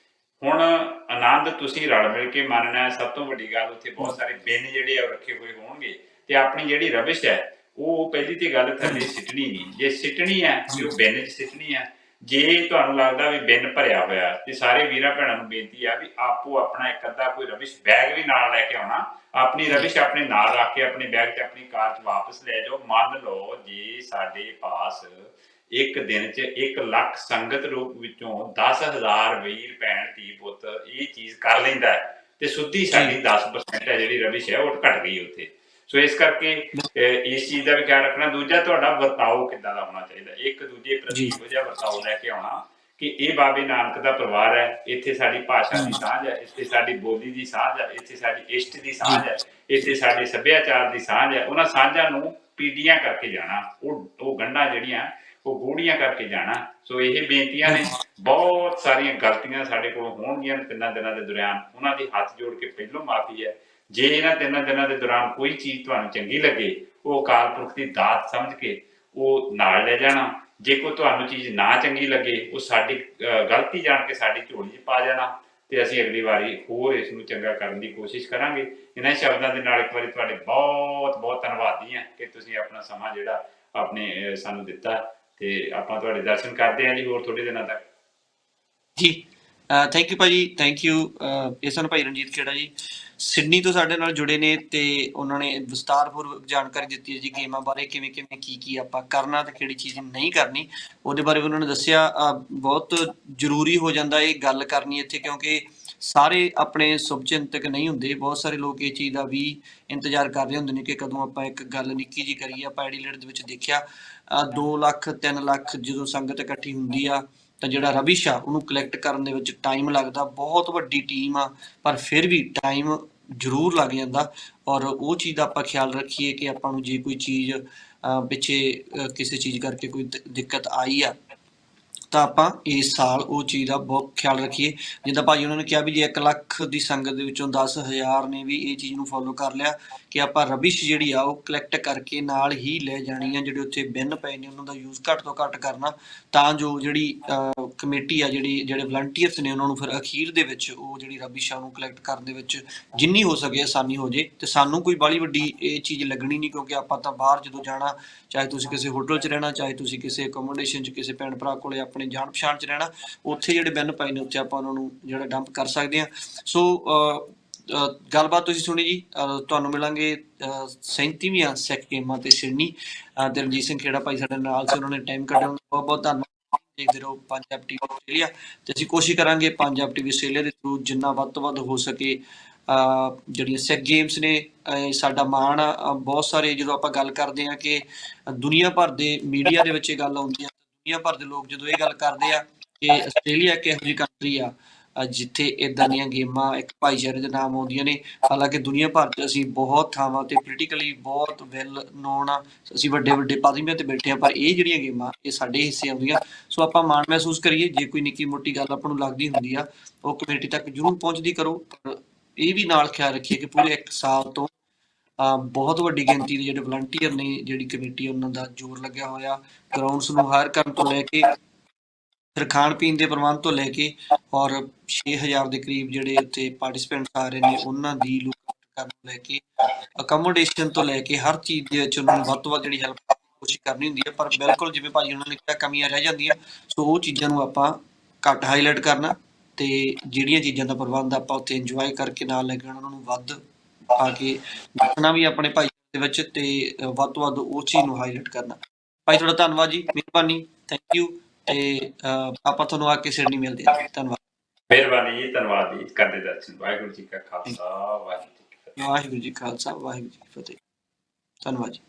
Speaker 2: ਹੁਣ ਆਨੰਦ ਤੁਸੀਂ ਰਲ ਮਿਲ ਕੇ ਮੰਨਣਾ ਹੈ ਸਭ ਤੋਂ ਵੱਡੀ ਗੱਲ ਉੱਥੇ ਬਹੁਤ ਸਾਰੇ ਬਿਨ ਜਿਹੜੇ ਆ ਰੱਖੇ ਹੋਏ ਹੋਣਗੇ। ਤੇ ਆਪਣੀ ਜਿਹੜੀ ਰਵਿਸ਼ ਹੈ ਉਹ ਪਹਿਲੀ ਤੇ ਗੱਲ ਥੱਲੇ ਸਿੱਟਣੀ ਨਹੀਂ। ਜੇ ਸਿੱਟਣੀ ਹੈ ਤੇ ਉਹ ਬਿਨ ਚ ਸਿੱਟਣੀ ਹੈ। ਜੇ ਤੁਹਾਨੂੰ ਲੱਗਦਾ ਵੀ ਬਿਨ ਭਰਿਆ ਹੋਇਆ ਤੇ ਸਾਰੇ ਵੀਰਾਂ ਭੈਣਾਂ ਨੂੰ ਬੇਨਤੀ ਆ ਵੀ ਆਪੋ ਆਪਣਾ ਇੱਕ ਅੱਧਾ ਕੋਈ ਰਵਿਸ਼ ਬੈਗ ਵੀ ਨਾਲ ਲੈ ਕੇ ਆਉਣਾ। ਆਪਣੀ ਰਵਿਸ਼ ਆਪਣੇ ਨਾਲ ਰੱਖ ਕੇ ਆਪਣੇ ਬੈਗ 'ਚ ਆਪਣੀ ਕਾਰ 'ਚ ਵਾਪਸ ਲੈ ਜਾਓ। ਮੰਨ ਲਓ ਜੇ ਸਾਡੇ ਪਾਸ ਇੱਕ ਦਿਨ 'ਚ 1 ਲੱਖ ਸੰਗਤ ਰੂਪ ਵਿੱਚੋਂ 10000 ਵੀਰ ਭੈਣ ਧੀ ਪੁੱਤ ਇਹ ਚੀਜ਼ ਕਰ ਲੈਂਦਾ ਤੇ ਸੁੱਧੀ ਸਾਡੀ 10% ਹੈ ਜਿਹੜੀ ਰਵਿਸ਼ ਹੈ ਉਹ ਘਟ ਗਈ ਉੱਥੇ। ਸੋ ਇਸ ਕਰਕੇ ਇਸ ਚੀਜ਼ ਦਾ ਵੀ ਖਿਆਲ ਰੱਖਣਾ। ਦੂਜਾ ਤੁਹਾਡਾ ਵਰਤਾਓ ਕਿੱਦਾਂ ਦਾ ਹੋਣਾ ਚਾਹੀਦਾ? ਇੱਕ ਦੂਜੇ ਪ੍ਰਤੀ। ਇਹੋ ਜਿਹਾ ਵਰਤਾਓ ਲੈ ਕੇ ਆਉਣਾ ਕਿ ਇਹ ਬਾਬੇ ਨਾਨਕ ਦਾ ਪਰਿਵਾਰ ਹੈ ਇੱਥੇ ਸਾਡੀ ਭਾਸ਼ਾ ਦੀ ਸਾਂਝ ਹੈ ਇੱਥੇ ਸਾਡੀ ਬੋਲੀ ਦੀ ਸਾਂਝ ਹੈ ਇੱਥੇ ਸਾਡੀ ਇਸ਼ਟ ਦੀ ਸਾਂਝ ਹੈ ਇੱਥੇ ਸਾਡੇ ਸੱਭਿਆਚਾਰ ਦੀ ਸਾਂਝ ਹੈ। ਉਹਨਾਂ ਸਾਂਝਾਂ ਨੂੰ ਪੀੜੀਆਂ ਕਰਕੇ ਜਾਣਾ ਉਹ ਉਹ ਗੰਢਾਂ ਜਿਹੜੀਆਂ ਉਹ ਗੂੜੀਆਂ ਕਰਕੇ ਜਾਣਾ। ਸੋ ਇਹ ਬੇਨਤੀਆਂ ਨੇ। ਬਹੁਤ ਸਾਰੀਆਂ ਗਲਤੀਆਂ ਸਾਡੇ ਕੋਲ ਹੋਣਗੀਆਂ ਤਿੰਨਾਂ ਦਿਨਾਂ ਦੇ ਦੌਰਾਨ। ਉਹਨਾਂ ਦੀ ਹੱਥ ਜੋੜ ਕੇ ਪਹਿਲੋਂ ਮਾਫੀ ਹੈ। ਜੇ ਇਹਨਾਂ ਤਿੰਨਾਂ ਦਿਨਾਂ ਦੇ ਦੌਰਾਨ ਕੋਈ ਚੀਜ਼ ਤੁਹਾਨੂੰ ਚੰਗੀ ਲੱਗੇ ਉਹ ਅਕਾਲ ਪੁਰਖ ਦੀ ਦਾਤ ਸਮਝ ਕੇ ਉਹ ਨਾਲ ਲੈ ਜਾਣਾ। ਜੇ ਕੋਈ ਤੁਹਾਨੂੰ ਚੀਜ਼ ਨਾ ਚੰਗੀ ਲੱਗੇ ਉਹ ਸਾਡੀ ਗਲਤੀ ਜਾਣ ਕੇ ਸਾਡੀ ਝੋਲੀ 'ਚ ਪਾ ਜਾਣਾ ਤੇ ਅਸੀਂ ਅਗਲੀ ਵਾਰੀ ਹੋਰ ਇਸ ਨੂੰ ਚੰਗਾ ਕਰਨ ਦੀ ਕੋਸ਼ਿਸ਼ ਕਰਾਂਗੇ। ਇਹਨਾਂ ਸ਼ਬਦਾਂ ਦੇ ਨਾਲ ਇੱਕ ਵਾਰੀ ਤੁਹਾਡੇ ਬਹੁਤ ਬਹੁਤ ਧੰਨਵਾਦੀ ਹਾਂ ਕਿ ਤੁਸੀਂ ਆਪਣਾ ਸਮਾਂ ਜਿਹੜਾ ਆਪਣੇ ਅਹ, ਸਾਨੂੰ ਦਿੱਤਾ ਤੇ ਆਪਾਂ ਤੁਹਾਡੇ ਦਰਸ਼ਨ ਕਰਦੇ ਹਾਂ ਜੀ ਹੋਰ ਥੋੜੇ ਦਿਨਾਂ ਤੱਕ।
Speaker 1: ਜੀ। ਥੈਂਕ ਯੂ ਭਾਜੀ ਥੈਂਕ ਯੂ ਇਹ ਸਨ ਭਾਈ ਰਣਜੀਤ ਖੇੜਾ ਜੀ, ਸਿਡਨੀ ਤੋਂ ਸਾਡੇ ਨਾਲ ਜੁੜੇ ਨੇ ਤੇ ਉਹਨਾਂ ਨੇ ਵਿਸਤਾਰਪੂਰਵਕ ਜਾਣਕਾਰੀ ਦਿੱਤੀ ਹੈ ਜੀ ਗੇਮਾਂ ਬਾਰੇ, ਕਿਵੇਂ ਕਿਵੇਂ ਕੀ ਕੀ ਆਪਾਂ ਕਰਨਾ ਤੇ ਕਿਹੜੀ ਚੀਜ਼ ਨਹੀਂ ਕਰਨੀ। ਉਹਦੇ ਬਾਰੇ ਵੀ ਉਹਨਾਂ ਨੇ ਦੱਸਿਆ ਬਹੁਤ ਜ਼ਰੂਰੀ ਹੋ ਜਾਂਦਾ ਇਹ ਗੱਲ ਕਰਨੀ ਇੱਥੇ ਕਿਉਂਕਿ ਸਾਰੇ ਆਪਣੇ ਸੁਭਚਿੰਤਕ ਨਹੀਂ ਹੁੰਦੇ। ਬਹੁਤ ਸਾਰੇ ਲੋਕ ਇਹ ਚੀਜ਼ ਦਾ ਵੀ ਇੰਤਜ਼ਾਰ ਕਰ ਰਹੇ ਹੁੰਦੇ ਨੇ ਕਿ ਕਦੋਂ ਆਪਾਂ ਇੱਕ ਗੱਲ ਨਿੱਕੀ ਜੀ ਕਰੀਏ, ਆਪਾਂ ਐਡੀਲੇਡ ਦੇ ਵਿੱਚ ਦੇਖਿਆ 2 ਲੱਖ 3 ਲੱਖ ਜਦੋਂ ਸੰਗਤ ਇਕੱਠੀ ਹੁੰਦੀ ਆ ਤਾਂ ਜਿਹੜਾ ਰਵਿਸ਼ ਆ ਉਹਨੂੰ ਕਲੈਕਟ ਕਰਨ ਦੇ ਵਿੱਚ ਟਾਈਮ ਲੱਗਦਾ, ਬਹੁਤ ਵੱਡੀ ਟੀਮ ਆ, ਪਰ ਫਿਰ ਵੀ ਟਾਈਮ ਜ਼ਰੂਰ ਲੱਗ ਜਾਂਦਾ ਔਰ ਉਹ ਚੀਜ਼ ਦਾ ਆਪਾਂ ਖਿਆਲ ਰੱਖੀਏ ਕਿ ਆਪਾਂ ਨੂੰ ਜੇ ਕੋਈ ਚੀਜ਼ ਪਿੱਛੇ ਕਿਸੇ ਚੀਜ਼ ਕਰਕੇ ਕੋਈ ਦਿੱਕਤ ਆਈ ਆ, ਤਾਂ ਆਪਾਂ ਇਸ ਸਾਲ ਉਹ ਚੀਜ਼ ਦਾ ਬਹੁਤ ਖਿਆਲ ਰੱਖੀਏ। ਜਿੱਦਾਂ ਭਾਜੀ ਉਹਨਾਂ ਨੇ ਕਿਹਾ ਵੀ ਜੇ 1 ਲੱਖ ਦੀ ਸੰਗਤ ਦੇ ਵਿੱਚੋਂ 10000 ਨੇ ਵੀ ਇਹ ਚੀਜ਼ ਨੂੰ ਫੋਲੋ ਕਰ ਲਿਆ ਕਿ ਆਪਾਂ ਰਬਿਸ਼ ਜਿਹੜੀ ਆ ਉਹ ਕਲੈਕਟ ਕਰਕੇ ਨਾਲ ਹੀ ਲੈ ਜਾਣੀ ਆ, ਜਿਹੜੇ ਉੱਥੇ ਬਿਨ ਪਏ ਨੇ, ਉਹਨਾਂ ਦਾ ਯੂਜ਼ ਘੱਟ ਤੋਂ ਘੱਟ ਕਰਨਾ, ਤਾਂ ਜੋ ਜਿਹੜੀ ਕਮੇਟੀ ਆ ਜਿਹੜੀ, ਜਿਹੜੇ ਵਲੰਟੀਅਰਸ ਨੇ ਉਹਨਾਂ ਨੂੰ ਫਿਰ ਅਖੀਰ ਦੇ ਵਿੱਚ ਉਹ ਜਿਹੜੀ ਰਬਿਸ਼ ਆ ਉਹਨੂੰ ਕਲੈਕਟ ਕਰਨ ਦੇ ਵਿੱਚ ਜਿੰਨੀ ਹੋ ਸਕੇ ਆਸਾਨੀ ਹੋ ਜੇ, ਤੇ ਸਾਨੂੰ ਕੋਈ ਬਾਲੀ ਵੱਡੀ ਇਹ ਚੀਜ਼ ਲੱਗਣੀ ਨਹੀਂ, ਕਿਉਂਕਿ ਆਪਾਂ ਤਾਂ ਬਾਹਰ ਜਦੋਂ ਜਾਣਾ, ਚਾਹੇ ਤੁਸੀਂ ਕਿਸੇ ਹੋਟਲ 'ਚ ਰਹਿਣਾ, ਚਾਹੇ ਤੁਸੀਂ ਕਿਸੇ ਅਕੋਮੋਡੇਸ਼ਨ 'ਚ, ਕਿਸੇ ਭੈਣ ਭਰਾ ਕੋਲੇ ਆਪਣੇ ਜਾਣ ਪਛਾਣ 'ਚ ਰਹਿਣਾ, ਉੱਥੇ ਜਿਹੜੇ ਬਿਨ ਪਏ ਨੇ, ਉੱਥੇ ਆਪਾਂ ਉਹਨਾਂ ਨੂੰ ਜਿਹੜਾ ਡੰਪ ਕਰ ਸਕਦੇ ਹਾਂ ਸੋ ਗੱਲਬਾਤ ਤੁਸੀਂ ਸੁਣੀ ਜੀ। ਤੁਹਾਨੂੰ ਮਿਲਾਂਗੇ ਅਹ, 37ਵੀਂ ਸੈਕ ਗੇਮਾਂ ਤੇ ਸਿਡਨੀ ਅਹ, ਰਣਜੀਤ ਸਿੰਘ ਖੇੜਾ ਭਾਈ ਸਾਡੇ ਨਾਲ ਸੀ ਉਹਨਾਂ ਨੇ ਟਾਈਮ ਕੱਢਿਆ। ਦਾ ਬਹੁਤ ਬਹੁਤ ਧੰਨਵਾਦ। ਦੇਖਦੇ ਰਹੋ ਪੰਜਾਬ ਟੀਵੀ ਆਸਟ੍ਰੇਲੀਆ। ਤੇ ਅਸੀਂ ਕੋਸ਼ਿਸ਼ ਕਰਾਂਗੇ ਪੰਜਾਬ ਟੀਵੀ ਆਸਟ੍ਰੇਲੀਆ ਦੇ ਥਰੂ ਜਿੰਨਾ ਵੱਧ ਤੋਂ ਵੱਧ ਹੋ ਸਕੇ ਅਹ, ਜਿਹੜੀਆਂ ਸੈਕ ਗੇਮਸ ਨੇ ਸਾਡਾ ਮਾਣ ਆ। ਬਹੁਤ ਸਾਰੇ ਜਦੋਂ ਆਪਾਂ ਗੱਲ ਕਰਦੇ ਆ ਕਿ ਦੁਨੀਆ ਭਰ ਦੇ ਮੀਡੀਆ ਦੇ ਵਿੱਚ ਇਹ ਗੱਲ ਆਉਂਦੀ ਆ ਦੁਨੀਆ ਭਰ ਦੇ ਲੋਕ ਜਦੋਂ ਇਹ ਗੱਲ ਕਰਦੇ ਆ ਕਿ ਆਸਟ੍ਰੇਲੀਆ ਇੱਕ ਇਹੋ ਜਿਹੀ ਕੰਟਰੀ ਆ ਜਿੱਥੇ ਇਦਾਂ ਦੀਆਂ ਗੇਮਾਂ ਇੱਕ ਭਾਈਚਾਰੇ ਦੇ ਨਾਮ ਆਉਂਦੀਆਂ ਨੇ, ਹਾਲਾਂਕਿ ਦੁਨੀਆ ਭਰ 'ਚ ਅਸੀਂ ਬਹੁਤ ਥਾਵਾਂ ਤੇ ਪੋਲੀਟੀਕਲੀ ਬਹੁਤ ਵੈਲ ਨੋਨ ਆ, ਅਸੀਂ ਵੱਡੇ ਵੱਡੇ ਪਦਵੀਆਂ ਤੇ ਬੈਠੇ ਆ, ਪਰ ਇਹ ਜਿਹੜੀਆਂ ਗੇਮਾਂ, ਇਹ ਸਾਡੇ ਹਿੱਸੇ ਆਉਂਦੀਆਂ। ਸੋ ਆਪਾਂ ਮਾਣ ਮਹਿਸੂਸ ਕਰੀਏ, ਜੇ ਕੋਈ ਨਿੱਕੀ ਮੋਟੀ ਗੱਲ ਆਪਾਂ ਨੂੰ ਲੱਗਦੀ ਹੁੰਦੀ ਆ, ਉਹ ਕਮੇਟੀ ਤੱਕ ਜ਼ਰੂਰ ਪਹੁੰਚਦੀ ਕਰੋ, ਪਰ ਇਹ ਵੀ ਨਾਲ ਖਿਆਲ ਰੱਖੀਏ ਕਿ ਪੂਰੇ ਇੱਕ ਸਾਲ ਤੋਂ ਅਹ ਬਹੁਤ ਵੱਡੀ ਗਿਣਤੀ ਦੇ ਜਿਹੜੇ ਵਲੰਟੀਅਰ ਨੇ, ਜਿਹੜੀ ਕਮੇਟੀ ਉਹਨਾਂ ਦਾ ਜ਼ੋਰ ਲੱਗਿਆ ਹੋਇਆ। ਗਰਾਊਂਡਸ ਨੂੰ ਹਾਇਰ ਕਰਨ ਤੋਂ ਲੈ ਕੇ ਫਿਰ ਖਾਣ ਪੀਣ ਦੇ ਪ੍ਰਬੰਧ ਤੋਂ ਲੈ ਕੇ ਔਰ 6000 ਦੇ ਕਰੀਬ ਜਿਹੜੇ ਉੱਥੇ ਪਾਰਟਿਸਪੈਂਟਸ ਆ ਰਹੇ ਨੇ, ਉਹਨਾਂ ਦੀ ਲੁੱਕ ਕਰਨ ਤੋਂ ਲੈ ਕੇ ਅਕਮੋਡੇਸ਼ਨ ਤੋਂ ਲੈ ਕੇ ਹਰ ਚੀਜ਼ ਦੇ ਵਿੱਚ ਉਹਨਾਂ ਨੂੰ ਵੱਧ ਤੋਂ ਵੱਧ ਜਿਹੜੀ ਹੈਲਪ ਕਰਨ ਦੀ ਕੋਸ਼ਿਸ਼ ਕਰਨੀ ਹੁੰਦੀ ਹੈ, ਪਰ ਬਿਲਕੁਲ ਜਿਵੇਂ ਭਾਜੀ ਉਹਨਾਂ ਨੇ ਕਿਹਾ ਕਮੀਆਂ ਰਹਿ ਜਾਂਦੀਆਂ, ਸੋ ਉਹ ਚੀਜ਼ਾਂ ਨੂੰ ਆਪਾਂ ਘੱਟ ਹਾਈਲਾਈਟ ਕਰਨਾ ਤੇ ਜਿਹੜੀਆਂ ਚੀਜ਼ਾਂ ਦਾ ਪ੍ਰਬੰਧ ਆਪਾਂ ਉੱਥੇ ਇੰਜੋਏ ਕਰਕੇ ਨਾਲ ਲੈ ਕੇ ਉਹਨਾਂ ਨੂੰ ਵੱਧ ਆ ਕੇ ਦੱਸਣਾ ਵੀ ਆਪਣੇ ਭਾਈ ਦੇ ਵਿੱਚ ਤੇ ਵੱਧ ਤੋਂ ਵੱਧ ਉਹ ਚੀਜ਼ ਨੂੰ ਹਾਈਲਾਈਟ ਕਰਨਾ। ਭਾਈ, ਤੁਹਾਡਾ ਧੰਨਵਾਦ ਜੀ, ਮਿਹਰਬਾਨੀ ਥੈਂਕ ਯੂ ਤੇ ਆਪਾਂ ਤੁਹਾਨੂੰ ਆ ਕੇ ਸਿਡਨੀ ਮਿਲਦੇ। ਹਾਂ ਧੰਨਵਾਦ।
Speaker 2: ਮਿਹਰਬਾਨੀ ਜੀ ਧੰਨਵਾਦ ਜੀ ਕਰਦੇ ਦਰਸ਼ਨ। ਵਾਹਿਗੁਰੂ ਜੀ ਕਾ ਖਾਲਸਾ ਵਾਹਿਗੁਰੂ ਜੀ ਕੀ ਫਤਿਹ।
Speaker 1: ਵਾਹਿਗੁਰੂ ਜੀ ਖਾਲਸਾ ਵਾਹਿਗੁਰੂ ਜੀ ਕੀ ਫਤਿਹ। ਧੰਨਵਾਦ ਜੀ।